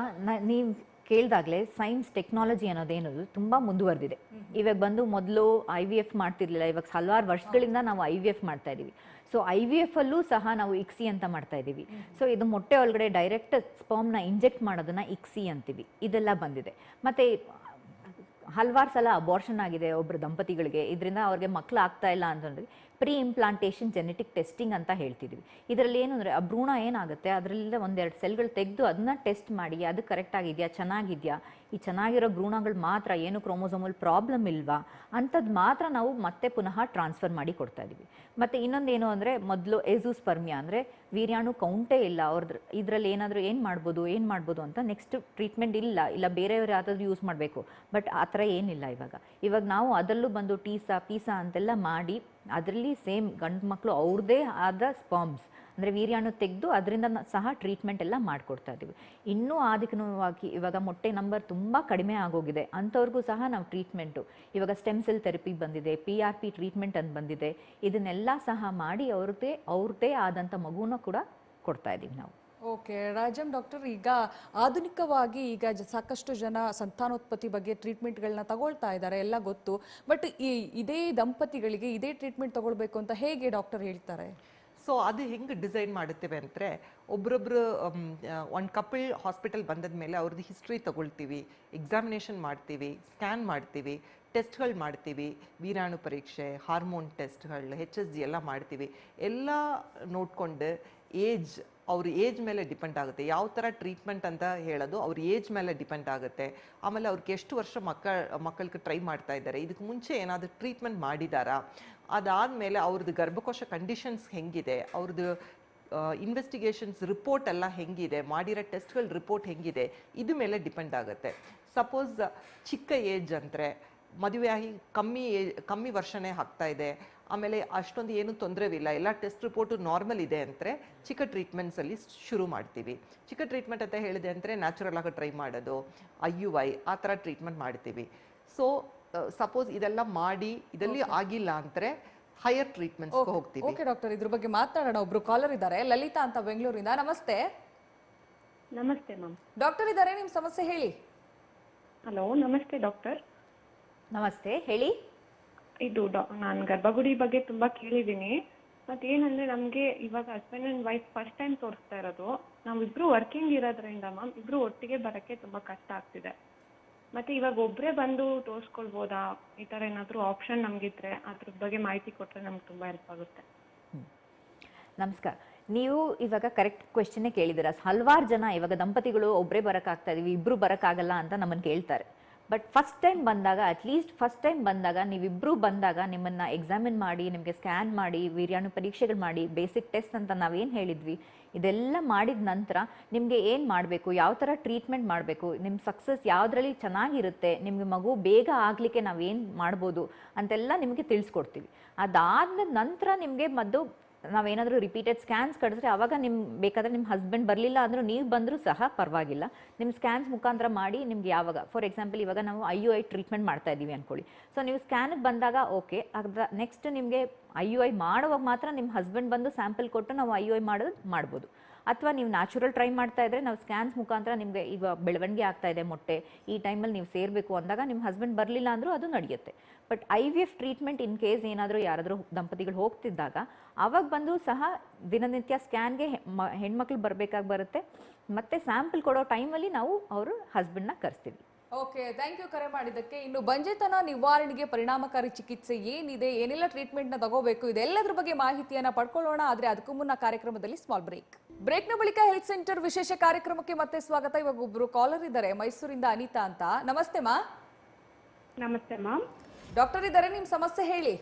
ನೀವು ಕೇಳಿದಾಗಲೇ ಸೈನ್ಸ್ ಟೆಕ್ನಾಲಜಿ ಅನ್ನೋದೇನದು ತುಂಬ ಮುಂದುವರೆದಿದೆ. ಇವಾಗ ಬಂದು ಮೊದಲು ಐ ವಿ ಎಫ್ ಮಾಡ್ತಿರ್ಲಿಲ್ಲ ಇವಾಗ ಹಲವಾರು ವರ್ಷಗಳಿಂದ ನಾವು ಐ ವಿ ಎಫ್ ಮಾಡ್ತಾ ಇದೀವಿ. ಸೊ ಐ ವಿ ಎಫ್ ಅಲ್ಲೂ ಸಹ ನಾವು ಇಕ್ಸಿ ಅಂತ ಮಾಡ್ತಾ ಇದೀವಿ ಸೊ ಇದು ಮೊಟ್ಟೆ ಒಳಗಡೆ ಡೈರೆಕ್ಟ್ ಸ್ಪರ್ಮ್ನ ಇಂಜೆಕ್ಟ್ ಮಾಡೋದನ್ನ ಇಕ್ಸಿ ಅಂತೀವಿ. ಇದೆಲ್ಲ ಬಂದಿದೆ. ಮತ್ತೆ ಹಲವಾರು ಸಲ ಅಬಾರ್ಷನ್ ಆಗಿದೆ ಒಬ್ಬರು ದಂಪತಿಗಳಿಗೆ. ಇದರಿಂದ ಅವ್ರಿಗೆ ಮಕ್ಕಳು ಆಗ್ತಾ ಇಲ್ಲ ಅಂತಂದ್ರೆ ಪ್ರೀ ಇಂಪ್ಲಾಂಟೇಷನ್ ಜೆನೆಟಿಕ್ ಟೆಸ್ಟಿಂಗ್ ಅಂತ ಹೇಳ್ತಿದ್ವಿ. ಇದರಲ್ಲಿ ಏನು ಅಂದರೆ, ಆ ಭ್ರೂಣ ಏನಾಗುತ್ತೆ ಅದರಲ್ಲಿಂದ ಒಂದೆರಡು ಸೆಲ್ಗಳು ತೆಗೆದು ಅದನ್ನ ಟೆಸ್ಟ್ ಮಾಡಿ, ಅದು ಕರೆಕ್ಟ್ ಆಗಿದೆಯಾ, ಚೆನ್ನಾಗಿದೆಯಾ, ಈ ಚೆನ್ನಾಗಿರೋ ಭ್ರೂಣಗಳು ಮಾತ್ರ ಏನು ಕ್ರೋಮೋಸೋಮಲ್ ಪ್ರಾಬ್ಲಮ್ ಇಲ್ವಾ ಅಂಥದ್ದು ಮಾತ್ರ ನಾವು ಮತ್ತೆ ಪುನಃ ಟ್ರಾನ್ಸ್ಫರ್ ಮಾಡಿ ಕೊಡ್ತಾ ಇದೀವಿ. ಮತ್ತು ಏನು ಅಂದರೆ, ಮೊದಲು ಎಝೂಸ್ಪರ್ಮಿಯಾ ಅಂದರೆ, ವೀರ್ಯಾಣು ಕೌಂಟೇ ಇಲ್ಲ ಅವ್ರದ್ದು ಇದರಲ್ಲಿ ಏನಾದರೂ ಏನು ಮಾಡ್ಬೋದು ಏನು ಮಾಡ್ಬೋದು ಅಂತ ನೆಕ್ಸ್ಟ್ ಟ್ರೀಟ್ಮೆಂಟ್ ಇಲ್ಲ ಇಲ್ಲ ಬೇರೆಯವ್ರು ಯಾವುದಾದ್ರು ಯೂಸ್ ಮಾಡಬೇಕು, ಬಟ್ ಆ ಥರ ಏನಿಲ್ಲ ಇವಾಗ. ಇವಾಗ ನಾವು ಅದರಲ್ಲೂ ಬಂದು ಟೀಸಾ, ಪೀಸಾ ಅಂತೆಲ್ಲ ಮಾಡಿ ಅದರಲ್ಲಿ ಸೇಮ್ ಗಂಡು ಮಕ್ಕಳು ಅವ್ರದ್ದೇ ಆದ ಸ್ಪರ್ಮ್ಸ್ ಅಂದರೆ ವೀರ್ಯಾಣು ತೆಗೆದು ಅದರಿಂದ ಸಹ ಟ್ರೀಟ್ಮೆಂಟ್ ಎಲ್ಲ ಮಾಡಿಕೊಡ್ತಾ ಇದ್ದೀವಿ. ಇನ್ನೂ ಆಧಿಕವಾಗಿ ಇವಾಗ ಮೊಟ್ಟೆ ನಂಬರ್ ತುಂಬ ಕಡಿಮೆ ಆಗೋಗಿದೆ. ಅಂಥವ್ರಿಗೂ ಸಹ ನಾವು ಟ್ರೀಟ್ಮೆಂಟು ಇವಾಗ ಸ್ಟೆಮ್ ಸೆಲ್ ಥೆರಪಿ ಬಂದಿದೆ ಪಿ ಆರ್ ಪಿ ಟ್ರೀಟ್ಮೆಂಟ್ ಅಂತ ಬಂದಿದೆ. ಇದನ್ನೆಲ್ಲ ಸಹ ಮಾಡಿ ಅವ್ರದ್ದೇ ಅವ್ರದ್ದೇ ಆದಂಥ ಮಗುನ ಕೂಡ ಕೊಡ್ತಾ ಇದ್ದೀವಿ ನಾವು. ಓಕೆ, ರಾಜಂ ಡಾಕ್ಟರ್, ಈಗ ಆಧುನಿಕವಾಗಿ ಈಗ ಸಾಕಷ್ಟು ಜನ ಸಂತಾನೋತ್ಪತ್ತಿ ಬಗ್ಗೆ ಟ್ರೀಟ್ಮೆಂಟ್ಗಳನ್ನ ತಗೊಳ್ತಾ ಇದ್ದಾರೆ, ಎಲ್ಲ ಗೊತ್ತು. ಬಟ್ ಈ ಇದೇ ದಂಪತಿಗಳಿಗೆ ಇದೇ ಟ್ರೀಟ್ಮೆಂಟ್ ತಗೊಳ್ಬೇಕು ಅಂತ ಹೇಗೆ ಡಾಕ್ಟರ್ ಹೇಳ್ತಾರೆ? ಸೊ, ಅದು ಹೆಂಗೆ ಡಿಸೈನ್ ಮಾಡುತ್ತೇವೆ ಅಂದರೆ, ಒಬ್ರೊಬ್ರು ಒಂದು ಕಪಲ್ ಹಾಸ್ಪಿಟಲ್ ಬಂದದ ಮೇಲೆ ಅವ್ರದ್ದು ಹಿಸ್ಟ್ರಿ ತಗೊಳ್ತೀವಿ, ಎಕ್ಸಾಮಿನೇಷನ್ ಮಾಡ್ತೀವಿ, ಸ್ಕ್ಯಾನ್ ಮಾಡ್ತೀವಿ, ಟೆಸ್ಟ್ಗಳು ಮಾಡ್ತೀವಿ, ವೀರಾಣು ಪರೀಕ್ಷೆ, ಹಾರ್ಮೋನ್ ಟೆಸ್ಟ್ಗಳು ಹೆಚ್ ಎಸ್ ಜಿ ಎಲ್ಲ ಮಾಡ್ತೀವಿ. ಎಲ್ಲ ನೋಡಿಕೊಂಡು ಏಜ್ ಅವ್ರ ಏಜ್ ಮೇಲೆ ಡಿಪೆಂಡ್ ಆಗುತ್ತೆ. ಯಾವ ಥರ ಟ್ರೀಟ್ಮೆಂಟ್ ಅಂತ ಹೇಳೋದು ಅವ್ರ ಏಜ್ ಮೇಲೆ ಡಿಪೆಂಡ್ ಆಗುತ್ತೆ. ಆಮೇಲೆ ಅವ್ರಿಗೆ ಎಷ್ಟು ವರ್ಷ ಮಕ್ಕಳ, ಮಕ್ಕಳಿಗೆ ಟ್ರೈ ಮಾಡ್ತಾ ಇದ್ದಾರೆ. ಇದಕ್ಕೆ ಮುಂಚೆ ಏನಾದರೂ ಟ್ರೀಟ್ಮೆಂಟ್ ಮಾಡಿದಾರಾ? ಅದಾದಮೇಲೆ ಅವ್ರದ್ದು ಗರ್ಭಕೋಶ ಕಂಡೀಷನ್ಸ್ ಹೆಂಗಿದೆ? ಅವ್ರದ್ದು ಇನ್ವೆಸ್ಟಿಗೇಷನ್ಸ್ ರಿಪೋರ್ಟ್ ಎಲ್ಲ ಹೆಂಗಿದೆ? ಮಾಡಿರೋ ಟೆಸ್ಟ್ಗಳ ರಿಪೋರ್ಟ್ ಹೆಂಗಿದೆ? ಇದು ಮೇಲೆ ಡಿಪೆಂಡ್ ಆಗುತ್ತೆ. ಸಪೋಸ್ ಚಿಕ್ಕ ಏಜ್ ಅಂದರೆ ಮದುವೆಯಾಗಿ ಕಮ್ಮಿ ಏಜ್ ಕಮ್ಮಿ ವರ್ಷನೇ ಆಗ್ತಾ ಇದೆ. ಆಮೇಲೆ ಅಷ್ಟೊಂದು ಏನು ತೊಂದರೆವಿಲ್ಲ. ಎಲ್ಲ ಟೆಸ್ಟ್ ರಿಪೋರ್ಟು ನಾರ್ಮಲ್ ಇದೆ ಅಂದರೆ ಚಿಕ್ಕ ಟ್ರೀಟ್ಮೆಂಟ್ಸಲ್ಲಿ ಶುರು ಮಾಡ್ತೀವಿ. ಚಿಕ್ಕ ಟ್ರೀಟ್ಮೆಂಟ್ ಅಂತ ಹೇಳಿದೆ ಅಂದರೆ ನ್ಯಾಚುರಲ್ ಆಗಿ ಟ್ರೈ ಮಾಡೋದು ಐ ಯು ಐ ಆ ಥರ ಟ್ರೀಟ್ಮೆಂಟ್ ಮಾಡ್ತೀವಿ. ಸೊ ಸಪೋಸ್ ಇದೆಲ್ಲ ಮಾಡಿ ಇದರಲ್ಲಿ ಆಗಿಲ್ಲ ಅಂದರೆ ಹೈಯರ್ ಟ್ರೀಟ್ಮೆಂಟ್ ಹೋಗ್ತೀವಿ. ಓಕೆ ಡಾಕ್ಟರ್ ಇದ್ರ ಬಗ್ಗೆ ಮಾತನಾಡೋಣ ಒಬ್ರು ಕಾಲರ್ ಇದ್ದಾರೆ. ಲಲಿತಾ ಅಂತ ಬೆಂಗಳೂರಿಂದ. ನಮಸ್ತೆ. ನಮಸ್ತೆ ಮ್ಯಾಮ್ ಡಾಕ್ಟರ್ ಇದ್ದಾರೆ. ನಿಮ್ ಸಮಸ್ಯೆ ಹೇಳಿ. ಹಲೋ ನಮಸ್ತೆ ಡಾಕ್ಟರ್ ನಮಸ್ತೆ. ಹೇಳಿ. ಇದು ನಾನು ಗರ್ಭಗುಡಿ ಬಗ್ಗೆ ತುಂಬಾ ಕೇಳಿದ್ದೀನಿ ಮತ್ತೆ ಏನಂದ್ರೆ ನಮಗೆ ಇವಾಗ husband and wife first time ತೋರಿಸ್ತಾ ಇರೋದು. ನಾವಿಬ್ರು ವರ್ಕಿಂಗ್ ಇರೋದ್ರಿಂದ ಮ್ಯಾಮ್ ಇಬ್ರು ಒಟ್ಟಿಗೆ ಬರಕ್ಕೆ ತುಂಬಾ ಕಷ್ಟ ಆಗ್ತಿದೆ. ಮತ್ತೆ ಇವಾಗ ಒಬ್ರೇ ಬಂದು ತೋರಿಸ್ಕೊಳ್ಬೋದಾ? ಈ ತರ ಏನಾದ್ರು ಆಪ್ಷನ್ ನಮ್ಗಿದ್ರೆ ಅದ್ರ ಬಗ್ಗೆ ಮಾಹಿತಿ ಕೊಟ್ರೆ ನಮ್ಗೆ ತುಂಬಾ ಹೆಲ್ಪ್ ಆಗುತ್ತೆ. ನಮಸ್ಕಾರ. ನೀವು ಇವಾಗ ಕರೆಕ್ಟ್ ಕ್ವೆಶನ್ನೇ ಕೇಳಿದ್ದೀರಾ. ಹಲವಾರು ಜನ ಇವಾಗ ದಂಪತಿಗಳು ಒಬ್ಬರೇ ಬರೋಕ್ಕಾಗ್ತಾ ಇದೀವಿ ಇಬ್ಬರು ಬರೋಕ್ಕಾಗಲ್ಲ ಅಂತ ನಮ್ಮನ್ನು ಕೇಳ್ತಾರೆ. ಬಟ್ ಫಸ್ಟ್ ಟೈಮ್ ಬಂದಾಗ ಅಟ್ಲೀಸ್ಟ್ ಫಸ್ಟ್ ಟೈಮ್ ಬಂದಾಗ ನೀವಿಬ್ಬರು ಬಂದಾಗ ನಿಮ್ಮನ್ನು ಎಕ್ಸಾಮಿನ್ ಮಾಡಿ, ನಿಮಗೆ ಸ್ಕ್ಯಾನ್ ಮಾಡಿ, ವೀರ್ಯಾಣು ಪರೀಕ್ಷೆಗಳು ಮಾಡಿ ಬೇಸಿಕ್ ಟೆಸ್ಟ್ ಅಂತ ನಾವೇನು ಹೇಳಿದ್ವಿ. ಇದೆಲ್ಲ ಮಾಡಿದ ನಂತರ ನಿಮಗೆ ಏನು ಮಾಡಬೇಕು? ಯಾವ ಥರ ಟ್ರೀಟ್ಮೆಂಟ್ ಮಾಡಬೇಕು? ನಿಮ್ಮ ಸಕ್ಸಸ್ ಯಾವುದರಲ್ಲಿ ಚೆನ್ನಾಗಿರುತ್ತೆ? ನಿಮಗೆ ಮಗು ಬೇಗ ಆಗಲಿಕ್ಕೆ ನಾವೇನು ಮಾಡ್ಬೋದು? ಅಂತೆಲ್ಲ ನಿಮಗೆ ತಿಳಿಸ್ಕೊಡ್ತೀವಿ. ಅದಾದ ನಂತರ ನಿಮಗೆ ಮದ್ದು ನಾವೇನಾದರೂ ರಿಪೀಟೆಡ್ ಸ್ಕ್ಯಾನ್ಸ್ ಕಳಿದ್ರೆ ಅವಾಗ ನಿಮ್ಮ ಬೇಕಾದರೆ ನಿಮ್ಮ ಹಸ್ಬೆಂಡ್ ಬರಲಿಲ್ಲ ಅಂದರೂ ನೀವು ಬಂದರೂ ಸಹ ಪರವಾಗಿಲ್ಲ. ನಿಮ್ಮ ಸ್ಕ್ಯಾನ್ಸ್ ಮುಖಾಂತರ ಮಾಡಿ ನಿಮ್ಗೆ ಯಾವಾಗ ಫಾರ್ ಎಕ್ಸಾಂಪಲ್ ಇವಾಗ ನಾವು ಐ ಯು ಐ ಟ್ರೀಟ್ಮೆಂಟ್ ಮಾಡ್ತಾ ಇದ್ದೀವಿ ಅಂದ್ಕೊಳ್ಳಿ ಸೊ ನೀವು ಸ್ಕ್ಯಾನಿಗೆ ಬಂದಾಗ ಓಕೆ ಅದ್ರ ನೆಕ್ಸ್ಟ್ ನಿಮಗೆ ಐ ಯು ಐ ಮಾಡುವಾಗ ಮಾತ್ರ ನಿಮ್ಮ ಹಸ್ಬೆಂಡ್ ಬಂದು ಸ್ಯಾಂಪಲ್ ಕೊಟ್ಟು ನಾವು ಐ ಯು ಐ ಮಾಡೋದು ಮಾಡ್ಬೋದು. ಅಥವಾ ನೀವು ನ್ಯಾಚುರಲ್ ಟ್ರೈ ಮಾಡ್ತಾ ಇದ್ರೆ ನಾವು ಸ್ಕ್ಯಾನ್ಸ್ ಮುಖಾಂತರ ನಿಮಗೆ ಈಗ ಬೆಳವಣಿಗೆ ಆಗ್ತಾ ಇದೆ ಮೊಟ್ಟೆ, ಈ ಟೈಮಲ್ಲಿ ನೀವು ಸೇರಬೇಕು ಅಂದಾಗ ನಿಮ್ಮ ಹಸ್ಬೆಂಡ್ ಬರಲಿಲ್ಲ ಅಂದರೂ ಅದು ನಡೆಯುತ್ತೆ. But I V F treatment in case ಏನಾದರೂ ಯಾರಾದರೂ ದಂಪತಿಗಳು ಹೋಗ್ತಿದ್ದಾಗ ಅವಾಗ ಬಂದು ಸಹ ದಿನನಿತ್ಯ ಸ್ಕ್ಯಾನ್ಗೆ ಹೆಣ್ಮಕ್ಳು ಬರಬೇಕಾಗಿ ಬರುತ್ತೆ. ಮತ್ತು ಸ್ಯಾಂಪಲ್ ಕೊಡೋ ಟೈಮಲ್ಲಿ ನಾವು ಅವರು ಹಸ್ಬೆಂಡ್ನ ಕರೆಸ್ತೀವಿ. ಓಕೆ ಥ್ಯಾಂಕ್ ಯು ಕರೆ ಮಾಡಿದ್ದಕ್ಕೆ. ಇನ್ನು ಬಂಜೆತನ ನಿವಾರಣೆಗೆ ಪರಿಣಾಮಕಾರಿ ಚಿಕಿತ್ಸೆ ಏನಿದೆ ಏನೆಲ್ಲ ಟ್ರೀಟ್ಮೆಂಟ್ನ ತಗೋಬೇಕು ಇದೆಲ್ಲದ್ರ ಬಗ್ಗೆ ಮಾಹಿತಿಯನ್ನ ಪಡ್ಕೊಳ್ಳೋಣ. ಆದ್ರೆ ಅದಕ್ಕೂ ಮುನ್ನ ಕಾರ್ಯಕ್ರಮದಲ್ಲಿ ಸ್ಮಾಲ್ ಬ್ರೇಕ್ ಬ್ರೇಕ್ನ ಬಳಿಕ ಹೆಲ್ತ್ ಸೆಂಟರ್ ವಿಶೇಷ ಕಾರ್ಯಕ್ರಮಕ್ಕೆ ಮತ್ತೆ ಸ್ವಾಗತ. ಇವಾಗ ಒಬ್ರು ಕಾಲರ್ ಇದ್ದಾರೆ ಮೈಸೂರಿಂದ ಅನಿತಾ ಅಂತ. ನಮಸ್ತೆ ಮಾ. ನಮಸ್ತೆ ಮ್ಯಾಮ್. ಡಾಕ್ಟರ್ ಇದ್ದಾರೆ ನಿಮ್ ಸಮಸ್ಯೆ ಹೇಳಿ.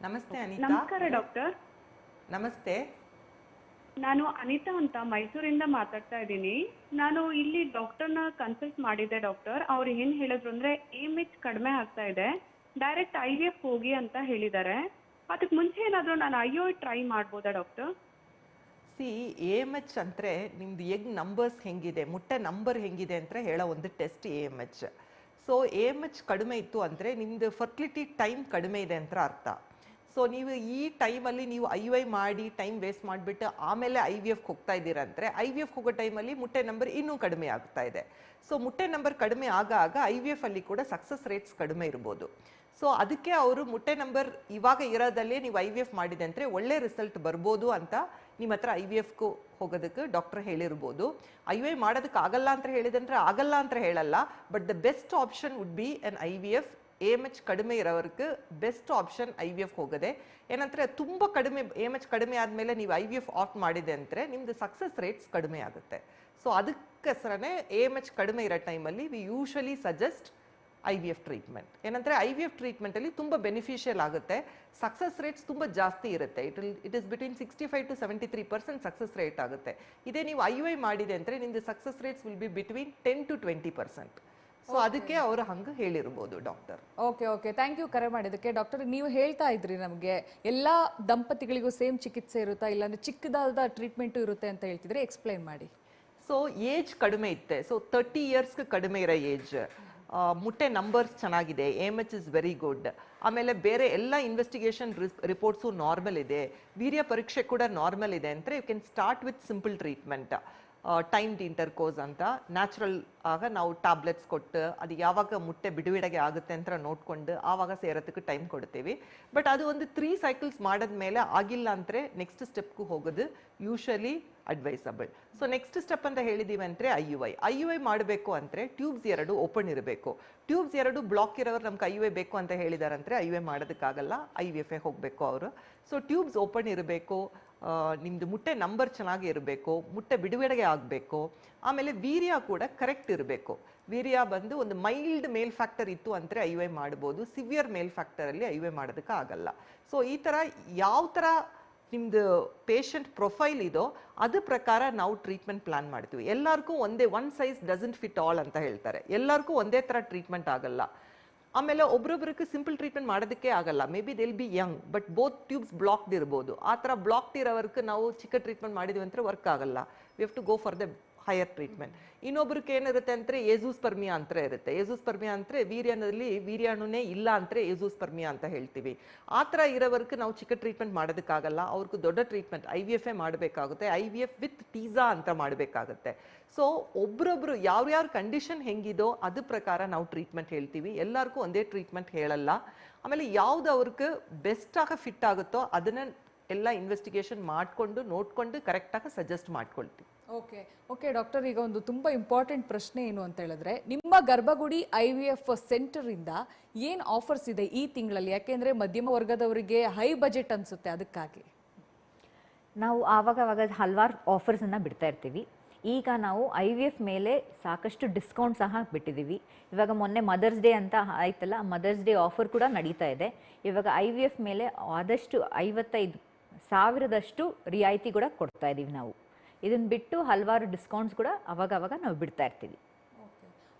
ನಮಸ್ತೆ ಅನಿತಾ. ನಮಸ್ಕಾರ ಡಾಕ್ಟರ್. ನಮಸ್ತೆ. ನಾನು ಅನಿತಾ ಅಂತ ಮೈಸೂರಿಂದ ಮಾತಾಡ್ತಾ ಇದ್ದೀನಿ. ನಾನು ಇಲ್ಲಿ ಡಾಕ್ಟರ್ನ ಕನ್ಸಲ್ಟ್ ಮಾಡಿದ್ದೆ ಡಾಕ್ಟರ್. ಅವ್ರು ಏನ್ ಹೇಳಿದ್ರು ಅಂದ್ರೆ ಎಂ ಎಚ್ ಕಡಿಮೆ ಆಗ್ತಾ ಇದೆ. ಡೈರೆಕ್ಟ್ ಐ ವಿ ಎಫ್ ಹೋಗಿ ಅಂತ ಹೇಳಿದ್ದಾರೆ. ಅದಕ್ಕೆ ಮುಂಚೆ ಏನಾದರೂ ನಾನು ಐ ಒ ಟ್ರೈ ಮಾಡ್ಬೋದಾ doctor? C A M H ಅಂದರೆ ನಿಮ್ದು ಎಗ್ ನಂಬರ್ಸ್ ಹೆಂಗಿದೆ ಮುಟ್ಟೆ ನಂಬರ್ ಹೆಂಗಿದೆ ಅಂತ ಹೇಳೋ ಒಂದು test A M H so A M H ಕಡಿಮೆ ಇತ್ತು ಅಂದರೆ ನಿಮ್ಮದು ಫರ್ಟಿಲಿಟಿ ಟೈಮ್ ಕಡಿಮೆ ಇದೆ ಅಂತ ಅರ್ಥ ಸೊ ನೀವು ಈ ಟೈಮಲ್ಲಿ ನೀವು ಐ ವೈ ಮಾಡಿ ಟೈಮ್ ವೇಸ್ಟ್ ಮಾಡಿಬಿಟ್ಟು ಆಮೇಲೆ ಐ ವಿ ಎಫ್ ಹೋಗ್ತಾ ಇದ್ದೀರಾ ಅಂದರೆ ಐ ವಿ ಎಫ್ ಹೋಗೋ ಟೈಮಲ್ಲಿ ಮುಟ್ಟೆ ನಂಬರ್ ಇನ್ನೂ ಕಡಿಮೆ ಆಗ್ತಾ ಇದೆ ಸೊ ಮುಟ್ಟೆ ನಂಬರ್ ಕಡಿಮೆ ಆಗ ಆಗ ಐ ವಿ ಎಫ್ ಅಲ್ಲಿ ಕೂಡ ಸಕ್ಸಸ್ ರೇಟ್ಸ್ ಕಡಿಮೆ ಇರ್ಬೋದು ಸೊ ಅದಕ್ಕೆ ಅವರು ಮುಟ್ಟೆ ನಂಬರ್ ಇವಾಗ ಇರೋದಲ್ಲೇ ನೀವು ಐ ವಿ ಎಫ್ ಮಾಡಿದೆ ಅಂದರೆ ಒಳ್ಳೆ ರಿಸಲ್ಟ್ ಬರ್ಬೋದು ಅಂತ ನಿಮ್ಮ ಹತ್ರ ಐ ವಿ ಎಫ್ಗೂ ಹೋಗೋದಕ್ಕೆ ಡಾಕ್ಟರ್ ಹೇಳಿರ್ಬೋದು. ಐ ವಿ ಐ ಮಾಡೋದಕ್ಕೆ ಆಗಲ್ಲ ಅಂತ ಹೇಳಿದಂದ್ರೆ ಆಗಲ್ಲ ಅಂತ ಹೇಳಲ್ಲ. But the best option would be an I V F A M H ಕಡಿಮೆ ಇರೋವರೆಗೆ best option I V F ಹೋಗದೆ. ಏನಂದ್ರೆ ತುಂಬ ಕಡಿಮೆ ಎ ಎಂ ಎಚ್ ಕಡಿಮೆ ಆದಮೇಲೆ ನೀವು ಐ ವಿ ಎಫ್ ಆಫ್ ಮಾಡಿದೆ ಅಂದರೆ ನಿಮ್ಮದು ಸಕ್ಸಸ್ ರೇಟ್ಸ್ ಕಡಿಮೆ ಆಗುತ್ತೆ. ಸೊ ಅದಕ್ಕೋಸ್ಕರನೇ ಎ ಎಂ ಎಚ್ ಕಡಿಮೆ ಇರೋ ಟೈಮಲ್ಲಿ we usually suggest I V F treatment ಏನಂದ್ರೆ ಐ ವಿ ಎಫ್ ಟ್ರೀಟ್ಮೆಂಟಲ್ಲಿ ತುಂಬ ಬೆನಿಫಿಷಿಯಲ್ ಆಗುತ್ತೆ. ಸಕ್ಸಸ್ ರೇಟ್ಸ್ ತುಂಬ ಜಾಸ್ತಿ ಇರುತ್ತೆ. It it is between sixty five to seventy three percent success rate ಆಗುತ್ತೆ. ಇದೇ ನೀವು ಐ ವೈ ಐ ಮಾಡಿದೆ ಅಂದರೆ ನಿಮ್ದು success rates will be between ten to twenty percent so ಅದಕ್ಕೆ ಅವರು ಹಂಗೆ ಹೇಳಿರ್ಬೋದು doctor okay okay thank you ಕರೆ ಮಾಡಿದ್ದಕ್ಕೆ. ಡಾಕ್ಟರ್ ನೀವು ಹೇಳ್ತಾ ಇದ್ರಿ ನಮಗೆ ಎಲ್ಲ ದಂಪತಿಗಳಿಗೂ ಸೇಮ್ ಚಿಕಿತ್ಸೆ ಇರುತ್ತಾ? ಇಲ್ಲಾಂದ್ರೆ ಚಿಕ್ಕದಾದ ಟ್ರೀಟ್ಮೆಂಟು ಇರುತ್ತೆ ಅಂತ ಹೇಳ್ತಿದ್ರೆ. ಎಕ್ಸ್ಪ್ಲೈನ್ ಮಾಡಿ. ಸೊ ಏಜ್ ಕಡಿಮೆ ಇತ್ತೆ. ಸೊ ತರ್ಟಿ ಇಯರ್ಸ್ಗೆ ಕಡಿಮೆ ಇರೋ ಏಜ್ ಮುಟ್ಟೆ ನಂಬರ್ಸ್ ಚೆನ್ನಾಗಿದೆ. M H is very good ಆಮೇಲೆ ಬೇರೆ ಎಲ್ಲ ಇನ್ವೆಸ್ಟಿಗೇಷನ್ ರಿಪೋರ್ಟ್ಸು ನಾರ್ಮಲ್ ಇದೆ. ವೀರ್ಯ ಪರೀಕ್ಷೆ ಕೂಡ ನಾರ್ಮಲ್ ಇದೆ. ಅಂದರೆ you can start with simple treatment timed intercourse ಅಂತ. ನ್ಯಾಚುರಲ್ ಆಗ ನಾವು ಟ್ಯಾಬ್ಲೆಟ್ಸ್ ಕೊಟ್ಟು ಅದು ಯಾವಾಗ ಮುಟ್ಟೆ ಬಿಡುವಿಡೆಗೆ ಆಗುತ್ತೆ ಅಂತ ನೋಡ್ಕೊಂಡು ಆವಾಗ ಸೇರೋದಕ್ಕೆ ಟೈಮ್ ಕೊಡ್ತೀವಿ. ಬಟ್ ಅದು ಒಂದು ತ್ರೀ ಸೈಕಲ್ಸ್ ಮಾಡಿದ ಮೇಲೆ ಆಗಿಲ್ಲ ಅಂದರೆ ನೆಕ್ಸ್ಟ್ ಸ್ಟೆಪ್ಗೂ ಹೋಗೋದು usually advisable so next step ಅಂತ ಹೇಳಿದೀವಿ ಅಂದರೆ I U I I U I ಮಾಡಬೇಕು ಅಂದರೆ ಟ್ಯೂಬ್ಸ್ ಎರಡು ಓಪನ್ ಇರಬೇಕು. ಟ್ಯೂಬ್ಸ್ ಎರಡು ಬ್ಲಾಕ್ ಇರೋರು ನಮ್ಗೆ ಐ ಯು ಐ ಬೇಕು ಅಂತ ಹೇಳಿದಾರಂದ್ರೆ ಐ ಯು ಐ ಮಾಡೋದಕ್ಕಾಗಲ್ಲ. ಐ ವಿ ಎಫ್ ಎ ಹೋಗಬೇಕು ಅವರು. ಸೊ ಟ್ಯೂಬ್ಸ್ ಓಪನ್ ಇರಬೇಕು. ನಿಮ್ಮದು ಮುಟ್ಟೆ ನಂಬರ್ ಚೆನ್ನಾಗಿ ಇರಬೇಕು, ಮುಟ್ಟೆ ಬಿಡುಗಡೆಗೆ ಆಗಬೇಕು, ಆಮೇಲೆ ವೀರ್ಯ ಕೂಡ ಕರೆಕ್ಟ್ ಇರಬೇಕು. ವೀರ್ಯ ಬಂದು ಒಂದು ಮೈಲ್ಡ್ ಮೇಲ್ ಫ್ಯಾಕ್ಟರ್ ಇತ್ತು ಅಂದರೆ ಐ ವೈ ಮಾಡ್ಬೋದು ಸಿವಿಯರ್ ಮೇಲ್ ಫ್ಯಾಕ್ಟರಲ್ಲಿ ಐ ವೈ ಮಾಡೋದಕ್ಕೆ ಆಗಲ್ಲ. ಸೊ ಈ ಥರ ಯಾವ ಥರ ನಿಮ್ಮದು ಪೇಷಂಟ್ ಪ್ರೊಫೈಲ್ ಇದೋ ಅದ್ರ ಪ್ರಕಾರ ನಾವು ಟ್ರೀಟ್ಮೆಂಟ್ ಪ್ಲಾನ್ ಮಾಡ್ತೀವಿ. ಎಲ್ಲರಿಗೂ ಒಂದೇ one size doesn't fit all ಅಂತ ಹೇಳ್ತಾರೆ. ಎಲ್ಲರಿಗೂ ಒಂದೇ ಥರ ಟ್ರೀಟ್ಮೆಂಟ್ ಆಗಲ್ಲ. ಆಮೇಲೆ ಒಬ್ರೊಬ್ರಿಗೆ ಸಿಂಪಲ್ ಟ್ರೀಟ್ಮೆಂಟ್ ಮಾಡೋದಕ್ಕೆ ಆಗಲ್ಲ. Maybe they'll be young but both tubes blocked ಇರ್ಬೋದು. ಆ ಥರ ಬ್ಲಾಕ್ಡ್ ಇರೋವರ್ಕ್ ನಾವು ಚಿಕ್ಕ ಟ್ರೀಟ್ಮೆಂಟ್ ಮಾಡಿದ್ವಿ ಅಂದರೆ ವರ್ಕ್ ಆಗಲ್ಲ. We have to go for the higher treatment ಇನ್ನೊಬ್ರಿಗೆ ಏನಿರುತ್ತೆ ಅಂದರೆ ಏಜೂಸ್ಪರ್ಮಿಯಾ ಅಂತ ಇರುತ್ತೆ. ಏಜೂಸ್ಪರ್ಮಿಯಾ ಅಂದರೆ ವೀರ್ಯನಲ್ಲಿ ವೀರ್ಯಾಣುನೇ ಇಲ್ಲ ಅಂದರೆ ಏಜೂಸ್ಪರ್ಮಿಯಾ ಅಂತ ಹೇಳ್ತೀವಿ. ಆ ಥರ ಇರೋವರೆಗೆ ನಾವು ಚಿಕ್ಕ ಟ್ರೀಟ್ಮೆಂಟ್ ಮಾಡೋದಕ್ಕಾಗಲ್ಲ. ಅವ್ರಿಗೆ ದೊಡ್ಡ ಟ್ರೀಟ್ಮೆಂಟ್ ಐ ವಿ ಎಫ್ ಮಾಡಬೇಕಾಗುತ್ತೆ. I V F with TESA ಅಂತ ಮಾಡಬೇಕಾಗುತ್ತೆ. ಸೊ ಒಬ್ರೊಬ್ರು ಯಾವ್ಯಾವ ಕಂಡೀಷನ್ ಹೆಂಗಿದೋ ಅದ್ರ ಪ್ರಕಾರ ನಾವು ಟ್ರೀಟ್ಮೆಂಟ್ ಹೇಳ್ತೀವಿ. ಎಲ್ಲರಿಗೂ ಒಂದೇ ಟ್ರೀಟ್ಮೆಂಟ್ ಹೇಳಲ್ಲ. ಆಮೇಲೆ ಯಾವ್ದು ಅವ್ರಿಗೆ ಬೆಸ್ಟಾಗಿ ಫಿಟ್ ಆಗುತ್ತೋ ಅದನ್ನ ಎಲ್ಲ ಇನ್ವೆಸ್ಟಿಗೇಷನ್ ಮಾಡಿಕೊಂಡು, ನೋಡಿಕೊಂಡು ಕರೆಕ್ಟಾಗಿ ಸಜೆಸ್ಟ್ ಮಾಡ್ಕೊಳ್ತೀವಿ. ಓಕೆ ಓಕೆ ಡಾಕ್ಟರ್, ಈಗ ಒಂದು ತುಂಬ ಇಂಪಾರ್ಟೆಂಟ್ ಪ್ರಶ್ನೆ ಏನು ಅಂತ ಹೇಳಿದ್ರೆ, ನಿಮ್ಮ ಗರ್ಭಗುಡಿ ಐ ವಿ ಎಫ್ ಸೆಂಟರಿಂದ ಏನು ಆಫರ್ಸ್ ಇದೆ ಈ ತಿಂಗಳಲ್ಲಿ? ಯಾಕೆಂದ್ರೆ ಮಧ್ಯಮ ವರ್ಗದವರಿಗೆ ಹೈ ಬಜೆಟ್ ಅನ್ಸುತ್ತೆ ಅದಕ್ಕಾಗಿ. ನಾವು ಆವಾಗ ಆವಾಗ ಹಲವಾರು ಆಫರ್ಸನ್ನು ಬಿಡ್ತಾ ಇರ್ತೀವಿ. ಈಗ ನಾವು ಐ ವಿ ಎಫ್ ಮೇಲೆ ಸಾಕಷ್ಟು ಡಿಸ್ಕೌಂಟ್ ಸಹ ಬಿಟ್ಟಿದ್ದೀವಿ ಇವಾಗ ಮೊನ್ನೆ ಮದರ್ಸ್ ಡೇ ಅಂತ ಆಯ್ತಲ್ಲ, ಮದರ್ಸ್ ಡೇ ಆಫರ್ ಕೂಡ ನಡೀತಾ ಇದೆ. ಇವಾಗ ಐ ವಿ ಎಫ್ ಮೇಲೆ ಆದಷ್ಟು ಐವತ್ತೈದು ಸಾವಿರದಷ್ಟು ರಿಯಾಯಿತಿ ಕೂಡ ಕೊಡ್ತಾ ಇದ್ದೀವಿ ನಾವು. ಇದನ್ನು ಬಿಟ್ಟು ಹಲವಾರು ಡಿಸ್ಕೌಂಟ್ಸ್ ಕೂಡ ಅವಾಗ ಅವಾಗ ನಾವು ಬಿಡ್ತಾ ಇರ್ತೀವಿ.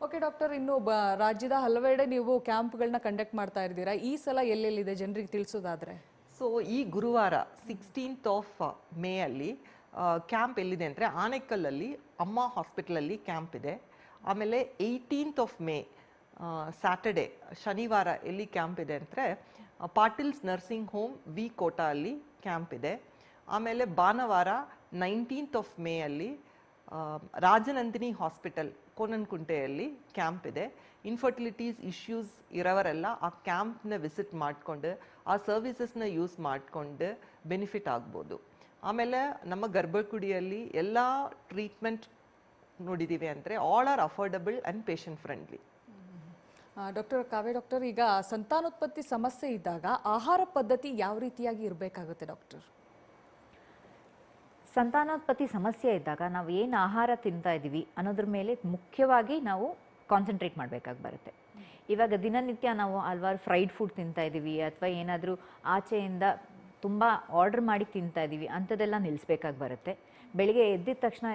ಓಕೆ. ಡಾಕ್ಟರ್ ಇನ್ನು ಬ ರಾಜ್ಯದ ಹಲವೆಡೆ ನೀವು ಕ್ಯಾಂಪ್ಗಳನ್ನ ಕಂಡಕ್ಟ್ ಮಾಡ್ತಾ ಇದ್ದೀರಾ? ಈ ಸಲ ಎಲ್ಲೆಲ್ಲಿದೆ ಜನರಿಗೆ ತಿಳಿಸೋದಾದ್ರೆ? ಸೊ ಈ ಗುರುವಾರ ಸಿಕ್ಸ್ಟೀನ್ತ್ ಆಫ್ ಮೇ ಅಲ್ಲಿ ಕ್ಯಾಂಪ್ ಎಲ್ಲಿದೆ ಅಂದರೆ ಆನೆಕಲ್ಲಲ್ಲಿ ಅಮ್ಮ ಹಾಸ್ಪಿಟಲಲ್ಲಿ ಕ್ಯಾಂಪ್ ಇದೆ. ಆಮೇಲೆ ಏಯ್ಟೀನ್ತ್ ಆಫ್ ಮೇ ಸ್ಯಾಟರ್ಡೆ ಶನಿವಾರ ಎಲ್ಲಿ ಕ್ಯಾಂಪ್ ಇದೆ ಅಂದರೆ Patil's nursing home V Kota ಅಲ್ಲಿ ಕ್ಯಾಂಪ್ ಇದೆ. ಆಮೇಲೆ ಭಾನುವಾರ ನೈನ್ಟೀನ್ತ್ ಆಫ್ ಮೇ ಅಲ್ಲಿ ರಾಜನಂದಿನಿ ಹಾಸ್ಪಿಟಲ್, ಕೋನನ್ಕುಂಟೆಯಲ್ಲಿ ಕ್ಯಾಂಪ್ ಇದೆ. ಇನ್ಫರ್ಟಿಲಿಟೀಸ್ ಇಶ್ಯೂಸ್ ಇರೋವರೆಲ್ಲ ಆ ಕ್ಯಾಂಪ್ನ ವಿಸಿಟ್ ಮಾಡಿಕೊಂಡು, ಆ ಸರ್ವಿಸಸ್ನ ಯೂಸ್ ಮಾಡಿಕೊಂಡು ಬೆನಿಫಿಟ್ ಆಗ್ಬೋದು. ಆಮೇಲೆ ನಮ್ಮ ಗರ್ಭಗುಡಿಯಲ್ಲಿ ಎಲ್ಲ ಟ್ರೀಟ್ಮೆಂಟ್ ನೋಡಿದ್ದೀವಿ ಅಂದರೆ all are affordable and patient friendly doctor Kavya, doctor, ಈಗ ಸಂತಾನೋತ್ಪತ್ತಿ ಸಮಸ್ಯೆ ಇದ್ದಾಗ ಆಹಾರ ಪದ್ಧತಿ ಯಾವ ರೀತಿಯಾಗಿ ಇರಬೇಕಾಗುತ್ತೆ ಡಾಕ್ಟರ್? ಸಂತಾನೋತ್ಪತ್ತಿ ಸಮಸ್ಯೆ ಇದ್ದಾಗ ನಾವು ಏನು ಆಹಾರ ತಿಂತಾ ಇದ್ದೀವಿ ಅನ್ನೋದ್ರ ಮೇಲೆ ಮುಖ್ಯವಾಗಿ ನಾವು ಕಾನ್ಸಂಟ್ರೇಟ್ ಮಾಡಬೇಕಾಗಿ ಬರುತ್ತೆ. ಇವಾಗ ದಿನನಿತ್ಯ ನಾವು ಹಲ್ವಾರು ಫ್ರೈಡ್ ಫುಡ್ ತಿಂತಾ ಇದ್ದೀವಿ ಅಥವಾ ಏನಾದರೂ ಆಚೆಯಿಂದ ತುಂಬ ಆರ್ಡರ್ ಮಾಡಿ ತಿಂತಾ ಇದ್ದೀವಿ ಅಂಥದ್ದೆಲ್ಲ ನಿಲ್ಲಿಸ್ಬೇಕಾಗಿ ಬರುತ್ತೆ. ಬೆಳಿಗ್ಗೆ ಎದ್ದಿದ ತಕ್ಷಣ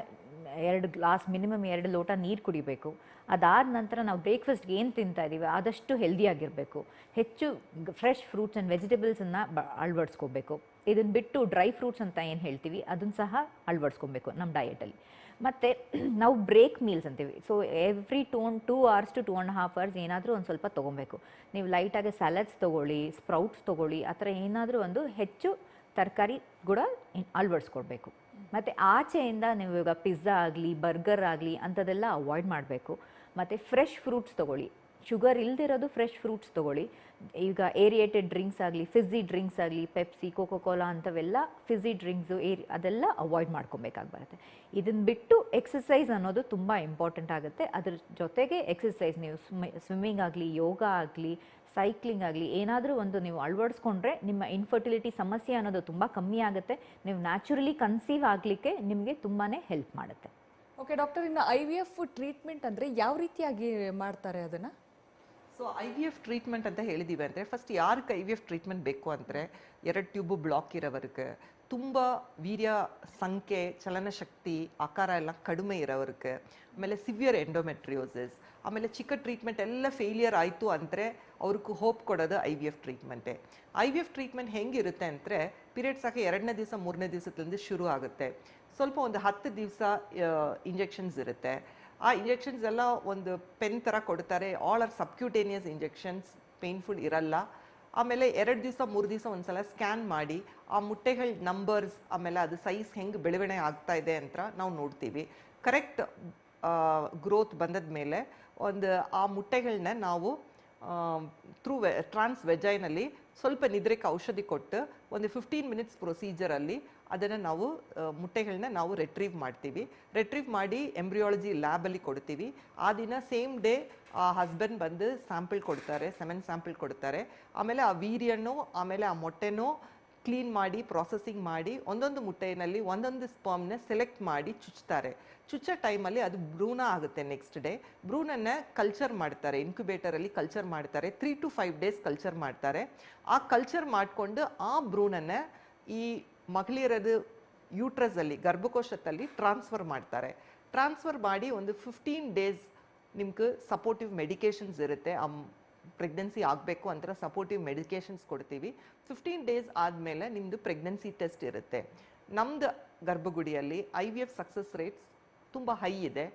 ಎರಡು ಗ್ಲಾಸ್ ಮಿನಿಮಮ್ ಎರಡು ಲೋಟ ನೀರು ಕುಡಿಬೇಕು. ಅದಾದ ನಂತರ ನಾವು ಬ್ರೇಕ್ಫಾಸ್ಟ್ಗೆ ಏನು ತಿಂತಾ ಇದ್ದೀವಿ ಆದಷ್ಟು ಹೆಲ್ದಿಯಾಗಿರಬೇಕು ಹೆಚ್ಚು ಫ್ರೆಶ್ ಫ್ರೂಟ್ಸ್ ಆ್ಯಂಡ್ ವೆಜಿಟೇಬಲ್ಸನ್ನು ಬ ಅಳವಡಿಸ್ಕೋಬೇಕು ಇದನ್ನು ಬಿಟ್ಟು ಡ್ರೈ ಫ್ರೂಟ್ಸ್ ಅಂತ ಏನು ಹೇಳ್ತೀವಿ ಅದನ್ನು ಸಹ ಅಳವಡಿಸ್ಕೊಬೇಕು ನಮ್ಮ ಡಯೆಟಲ್ಲಿ ಮತ್ತು ನಾವು ಬ್ರೇಕ್ ಮೀಲ್ಸ್ ಅಂತೀವಿ. So every two two hours to two and half hours ಏನಾದರೂ ಒಂದು ಸ್ವಲ್ಪ ತೊಗೊಬೇಕು. ನೀವು ಲೈಟಾಗಿ ಸ್ಯಾಲಡ್ಸ್ ತೊಗೊಳ್ಳಿ ಸ್ಪ್ರೌಟ್ಸ್ ತೊಗೊಳ್ಳಿ, ಆ ಥರ ಏನಾದರೂ ಒಂದು ಹೆಚ್ಚು ತರಕಾರಿ ಕೂಡ ಅಳವಡಿಸ್ಕೊಡ್ಬೇಕು. ಮತ್ತು ಆಚೆಯಿಂದ ನೀವು ಇವಾಗ ಪಿಜ್ಜಾ ಆಗಲಿ ಬರ್ಗರ್ ಆಗಲಿ ಅಂಥದ್ದೆಲ್ಲ ಅವಾಯ್ಡ್ ಮಾಡಬೇಕು. ಮತ್ತು ಫ್ರೆಶ್ ಫ್ರೂಟ್ಸ್ ತೊಗೊಳ್ಳಿ. ಶುಗರ್ ಇಲ್ದಿರೋದು ಫ್ರೆಶ್ ಫ್ರೂಟ್ಸ್ ತೊಗೊಳ್ಳಿ. ಈಗ ಏರಿಯೇಟೆಡ್ ಡ್ರಿಂಕ್ಸ್ ಆಗಲಿ ಫಿಝಿ ಡ್ರಿಂಕ್ಸ್ ಆಗಲಿ ಪೆಪ್ಸಿ ಕೋಕೋ ಕೋಲಾ ಅಂಥವೆಲ್ಲ ಫಿಝಿ ಡ್ರಿಂಕ್ಸು ಏರಿ ಅದೆಲ್ಲ ಅವಾಯ್ಡ್ ಮಾಡ್ಕೊಬೇಕಾಗಿ ಬರುತ್ತೆ. ಇದನ್ನು ಬಿಟ್ಟು ಎಕ್ಸಸೈಸ್ ಅನ್ನೋದು ತುಂಬ ಇಂಪಾರ್ಟೆಂಟ್ ಆಗುತ್ತೆ. ಅದ್ರ ಜೊತೆಗೆ ಎಕ್ಸಸೈಸ್ ನೀವು ಸ್ವಿಮ್ಮಿಂಗ್ ಆಗಲಿ, ಯೋಗ ಆಗಲಿ ಸೈಕ್ಲಿಂಗ್ ಆಗಲಿ, ಏನಾದರೂ ಒಂದು ನೀವು ಅಳವಡಿಸ್ಕೊಂಡ್ರೆ ನಿಮ್ಮ ಇನ್ಫರ್ಟಿಲಿಟಿ ಸಮಸ್ಯೆ ಅನ್ನೋದು ತುಂಬ ಕಮ್ಮಿ ಆಗುತ್ತೆ. ನೀವು ನ್ಯಾಚುರಲಿ ಕನ್ಸೀವ್ ಆಗಲಿಕ್ಕೆ ನಿಮಗೆ ತುಂಬಾ ಹೆಲ್ಪ್ ಮಾಡುತ್ತೆ. ಓಕೆ ಡಾಕ್ಟರ್ ಇನ್ನು ಐ ವಿ ಎಫ್ ಟ್ರೀಟ್ಮೆಂಟ್ ಅಂದರೆ ಯಾವ ರೀತಿಯಾಗಿ ಮಾಡ್ತಾರೆ ಅದನ್ನ? So I V F treatment ಅಂತ ಹೇಳಿದ್ದೀವಿ ಅಂದರೆ ಫಸ್ಟ್ ಯಾರಕ್ಕೆ ಐ ವಿ ಎಫ್ ಟ್ರೀಟ್ಮೆಂಟ್ ಬೇಕು ಅಂದರೆ, ಎರಡು ಟ್ಯೂಬು ಬ್ಲಾಕ್ ಇರೋವರ್ಗೆ, ತುಂಬ ವೀರ್ಯ, ಸಂಖ್ಯೆ, ಚಲನಶಕ್ತಿ, ಆಕಾರ ಎಲ್ಲ ಕಡಿಮೆ ಇರೋವರ್ಗೆ, ಆಮೇಲೆ ಸಿವಿಯರ್ ಎಂಡೋಮೆಟ್ರಿಯೋಸಿಸ್ ಆಮೇಲೆ ಚಿಕ್ಕ ಟ್ರೀಟ್ಮೆಂಟ್ ಎಲ್ಲ ಫೇಲಿಯರ್ ಆಯಿತು ಅಂದರೆ, ಅವ್ರಿಗೂ ಹೋಪ್ ಕೊಡೋದು ಐ ವಿ ಎಫ್ ಟ್ರೀಟ್ಮೆಂಟೇ ಐ ವಿ ಎಫ್ ಟ್ರೀಟ್ಮೆಂಟ್ ಹೆಂಗಿರುತ್ತೆ ಅಂದರೆ ಪೀರಿಯಡ್ಸ್ ಆಗಿ ಎರಡನೇ ದಿವಸ, ಮೂರನೇ ದಿವಸದಿಂದ ಶುರು ಆಗುತ್ತೆ. ಸ್ವಲ್ಪ ಒಂದು ಹತ್ತು ದಿವಸ ಇಂಜೆಕ್ಷನ್ಸ್ ಇರುತ್ತೆ. ಆ ಇಂಜೆಕ್ಷನ್ಸ್ ಎಲ್ಲ ಒಂದು ಪೆನ್ ಥರ ಕೊಡ್ತಾರೆ. All are subcutaneous injections painful ಇರಲ್ಲ. ಆಮೇಲೆ ಎರಡು ದಿವಸ, ಮೂರು ದಿವಸ ಒಂದ್ಸಲ ಸ್ಕ್ಯಾನ್ ಮಾಡಿ, ಆ ಮುಟ್ಟೆಗಳ ನಂಬರ್ಸ್ ಆಮೇಲೆ ಅದು ಸೈಜ್ ಹೆಂಗೆ ಬೆಳವಣಿಗೆ ಆಗ್ತಾ ಇದೆ ಅಂತ ನಾವು ನೋಡ್ತೀವಿ. ಕರೆಕ್ಟ್ ಗ್ರೋತ್ ಬಂದದ ಮೇಲೆ ಒಂದು ಆ ಮುಟ್ಟೆಗಳನ್ನ ನಾವು ಥ್ರೂ ವೆ ಟ್ರಾನ್ಸ್ ವೆಜೈನಲ್ಲಿ ಸ್ವಲ್ಪ ನಿದ್ರೆಗೆ ಔಷಧಿ ಕೊಟ್ಟು ಒಂದು ಫಿಫ್ಟೀನ್ ಮಿನಿಟ್ಸ್ ಪ್ರೊಸೀಜರಲ್ಲಿ ಅದನ್ನು ನಾವು ಮುಟ್ಟೆಗಳನ್ನ ನಾವು ರೆಟ್ರೀವ್ ಮಾಡ್ತೀವಿ. ರೆಟ್ರೀವ್ ಮಾಡಿ ಎಂಬ್ರಿಯಾಲಜಿ ಲ್ಯಾಬಲ್ಲಿ ಕೊಡ್ತೀವಿ. ಆ ದಿನ ಸೇಮ್ ಡೇ ಆ ಹಸ್ಬೆಂಡ್ ಬಂದು ಸ್ಯಾಂಪಲ್ ಕೊಡ್ತಾರೆ ಸೆಮೆನ್ ಸ್ಯಾಂಪಲ್ ಕೊಡ್ತಾರೆ. ಆಮೇಲೆ ಆ ವೀರ್ಯನ್ನು ಆಮೇಲೆ ಆ ಮೊಟ್ಟೆನೂ ಕ್ಲೀನ್ ಮಾಡಿ ಪ್ರಾಸೆಸಿಂಗ್ ಮಾಡಿ, ಒಂದೊಂದು ಮುಟ್ಟೆಯಲ್ಲಿ ಒಂದೊಂದು ಸ್ಪರ್ಮ್ನ ಸೆಲೆಕ್ಟ್ ಮಾಡಿ ಚುಚ್ತಾರೆ. ಚುಚ್ಚೋ ಟೈಮಲ್ಲಿ ಅದು ಭ್ರೂಣ ಆಗುತ್ತೆ ನೆಕ್ಸ್ಟ್ ಡೇ ಭ್ರೂಣನ್ನ ಕಲ್ಚರ್ ಮಾಡ್ತಾರೆ ಇನ್ಕ್ಯುಬೇಟರಲ್ಲಿ ಕಲ್ಚರ್ ಮಾಡ್ತಾರೆ three to five days culture ಮಾಡ್ತಾರೆ. ಆ ಕಲ್ಚರ್ ಮಾಡಿಕೊಂಡು ಆ ಭ್ರೂಣನ್ನ ಈ ಮಹಿಳೆಯರದು ಯೂಟ್ರಸಲ್ಲಿ ಗರ್ಭಕೋಶದಲ್ಲಿ ಟ್ರಾನ್ಸ್ಫರ್ ಮಾಡ್ತಾರೆ. ಟ್ರಾನ್ಸ್ಫರ್ ಮಾಡಿ ಒಂದು ಫಿಫ್ಟೀನ್ ಡೇಸ್ ನಿಮ್ಗೆ ಸಪೋರ್ಟಿವ್ ಮೆಡಿಕೇಶನ್ಸ್ ಇರುತ್ತೆ. ಆ ಪ್ರೆಗ್ನೆನ್ಸಿ ಆಗಬೇಕು ಅಂತ ಸಪೋರ್ಟಿವ್ ಮೆಡಿಕೇಶನ್ಸ್ ಕೊಡ್ತೀವಿ. ಫಿಫ್ಟೀನ್ ಡೇಸ್ ಆದಮೇಲೆ ನಿಮ್ಮದು ಪ್ರೆಗ್ನೆನ್ಸಿ ಟೆಸ್ಟ್ ಇರುತ್ತೆ. ನಮ್ಮದು ಗರ್ಭಗುಡಿಯಲ್ಲಿ I V F success rates ತುಂಬ ಹೈ ಇದೆ.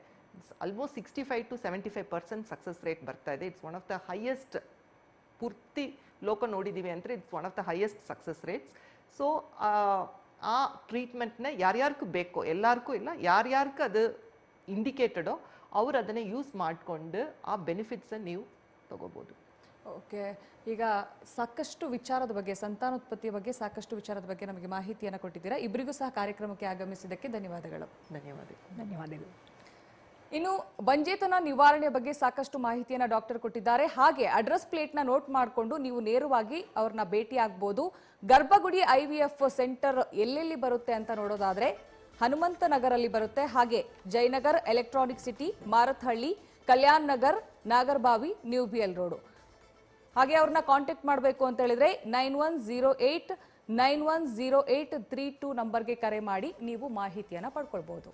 Almost sixty five to seventy five percent success rate ಬರ್ತಾ ಇದೆ. It's one of the highest ಪೂರ್ತಿ ಲೋಕ ನೋಡಿದ್ದೀವಿ ಅಂದರೆ it's one of the highest success rates so ಆ ಟ್ರೀಟ್ಮೆಂಟ್ನ ಯಾರ್ಯಾರಿಗೂ ಬೇಕೋ ಎಲ್ಲರಿಗೂ ಇಲ್ಲ ಯಾರ್ಯಾರಿಗೂ ಅದು ಇಂಡಿಕೇಟೆಡೋ ಅವ್ರು ಅದನ್ನು ಯೂಸ್ ಮಾಡಿಕೊಂಡು ಆ ಬೆನಿಫಿಟ್ಸನ್ನು ನೀವು ತಗೋಬೋದು. ಓಕೆ ಈಗ ಸಾಕಷ್ಟು ವಿಚಾರದ ಬಗ್ಗೆ ಸಂತಾನೋತ್ಪತ್ತಿಯ ಬಗ್ಗೆ ಸಾಕಷ್ಟು ವಿಚಾರದ ಬಗ್ಗೆ ನಮಗೆ ಮಾಹಿತಿಯನ್ನು ಕೊಟ್ಟಿದ್ದೀರಾ. ಇಬ್ಬರಿಗೂ ಸಹ ಕಾರ್ಯಕ್ರಮಕ್ಕೆ ಆಗಮಿಸಿದ್ದಕ್ಕೆ ಧನ್ಯವಾದಗಳು. ಧನ್ಯವಾದಗಳು. ಧನ್ಯವಾದಗಳು. ಇನ್ನು ಬಂಜೇತನ ನಿವಾರಣೆ ಬಗ್ಗೆ ಸಾಕಷ್ಟು ಮಾಹಿತಿಯನ್ನು ಡಾಕ್ಟರ್ ಕೊಟ್ಟಿದ್ದಾರೆ. ಹಾಗೆ ಅಡ್ರೆಸ್ ಪ್ಲೇಟ್ನ ನೋಟ್ ಮಾಡಿಕೊಂಡು ನೀವು ನೇರವಾಗಿ ಅವ್ರನ್ನ ಭೇಟಿ ಆಗ್ಬೋದು. ಗರ್ಭಗುಡಿ ಐ ವಿ ಎಫ್ ಸೆಂಟರ್ ಎಲ್ಲೆಲ್ಲಿ ಬರುತ್ತೆ ಅಂತ ನೋಡೋದಾದ್ರೆ ಹನುಮಂತ ನಗರಲ್ಲಿ ಬರುತ್ತೆ. ಹಾಗೆ Jayanagar electronic city, Marathahalli, Kalyan Nagar, Nagarbhavi, new BEL road. ಹಾಗೆ ಅವ್ರನ್ನ ಕಾಂಟ್ಯಾಕ್ಟ್ ಮಾಡಬೇಕು ಅಂತ ಹೇಳಿದ್ರೆ nine one zero eight nine one zero eight three two ನಂಬರ್ಗೆ ಕರೆ ಮಾಡಿ ನೀವು ಮಾಹಿತಿಯನ್ನು ಪಡ್ಕೊಳ್ಬಹುದು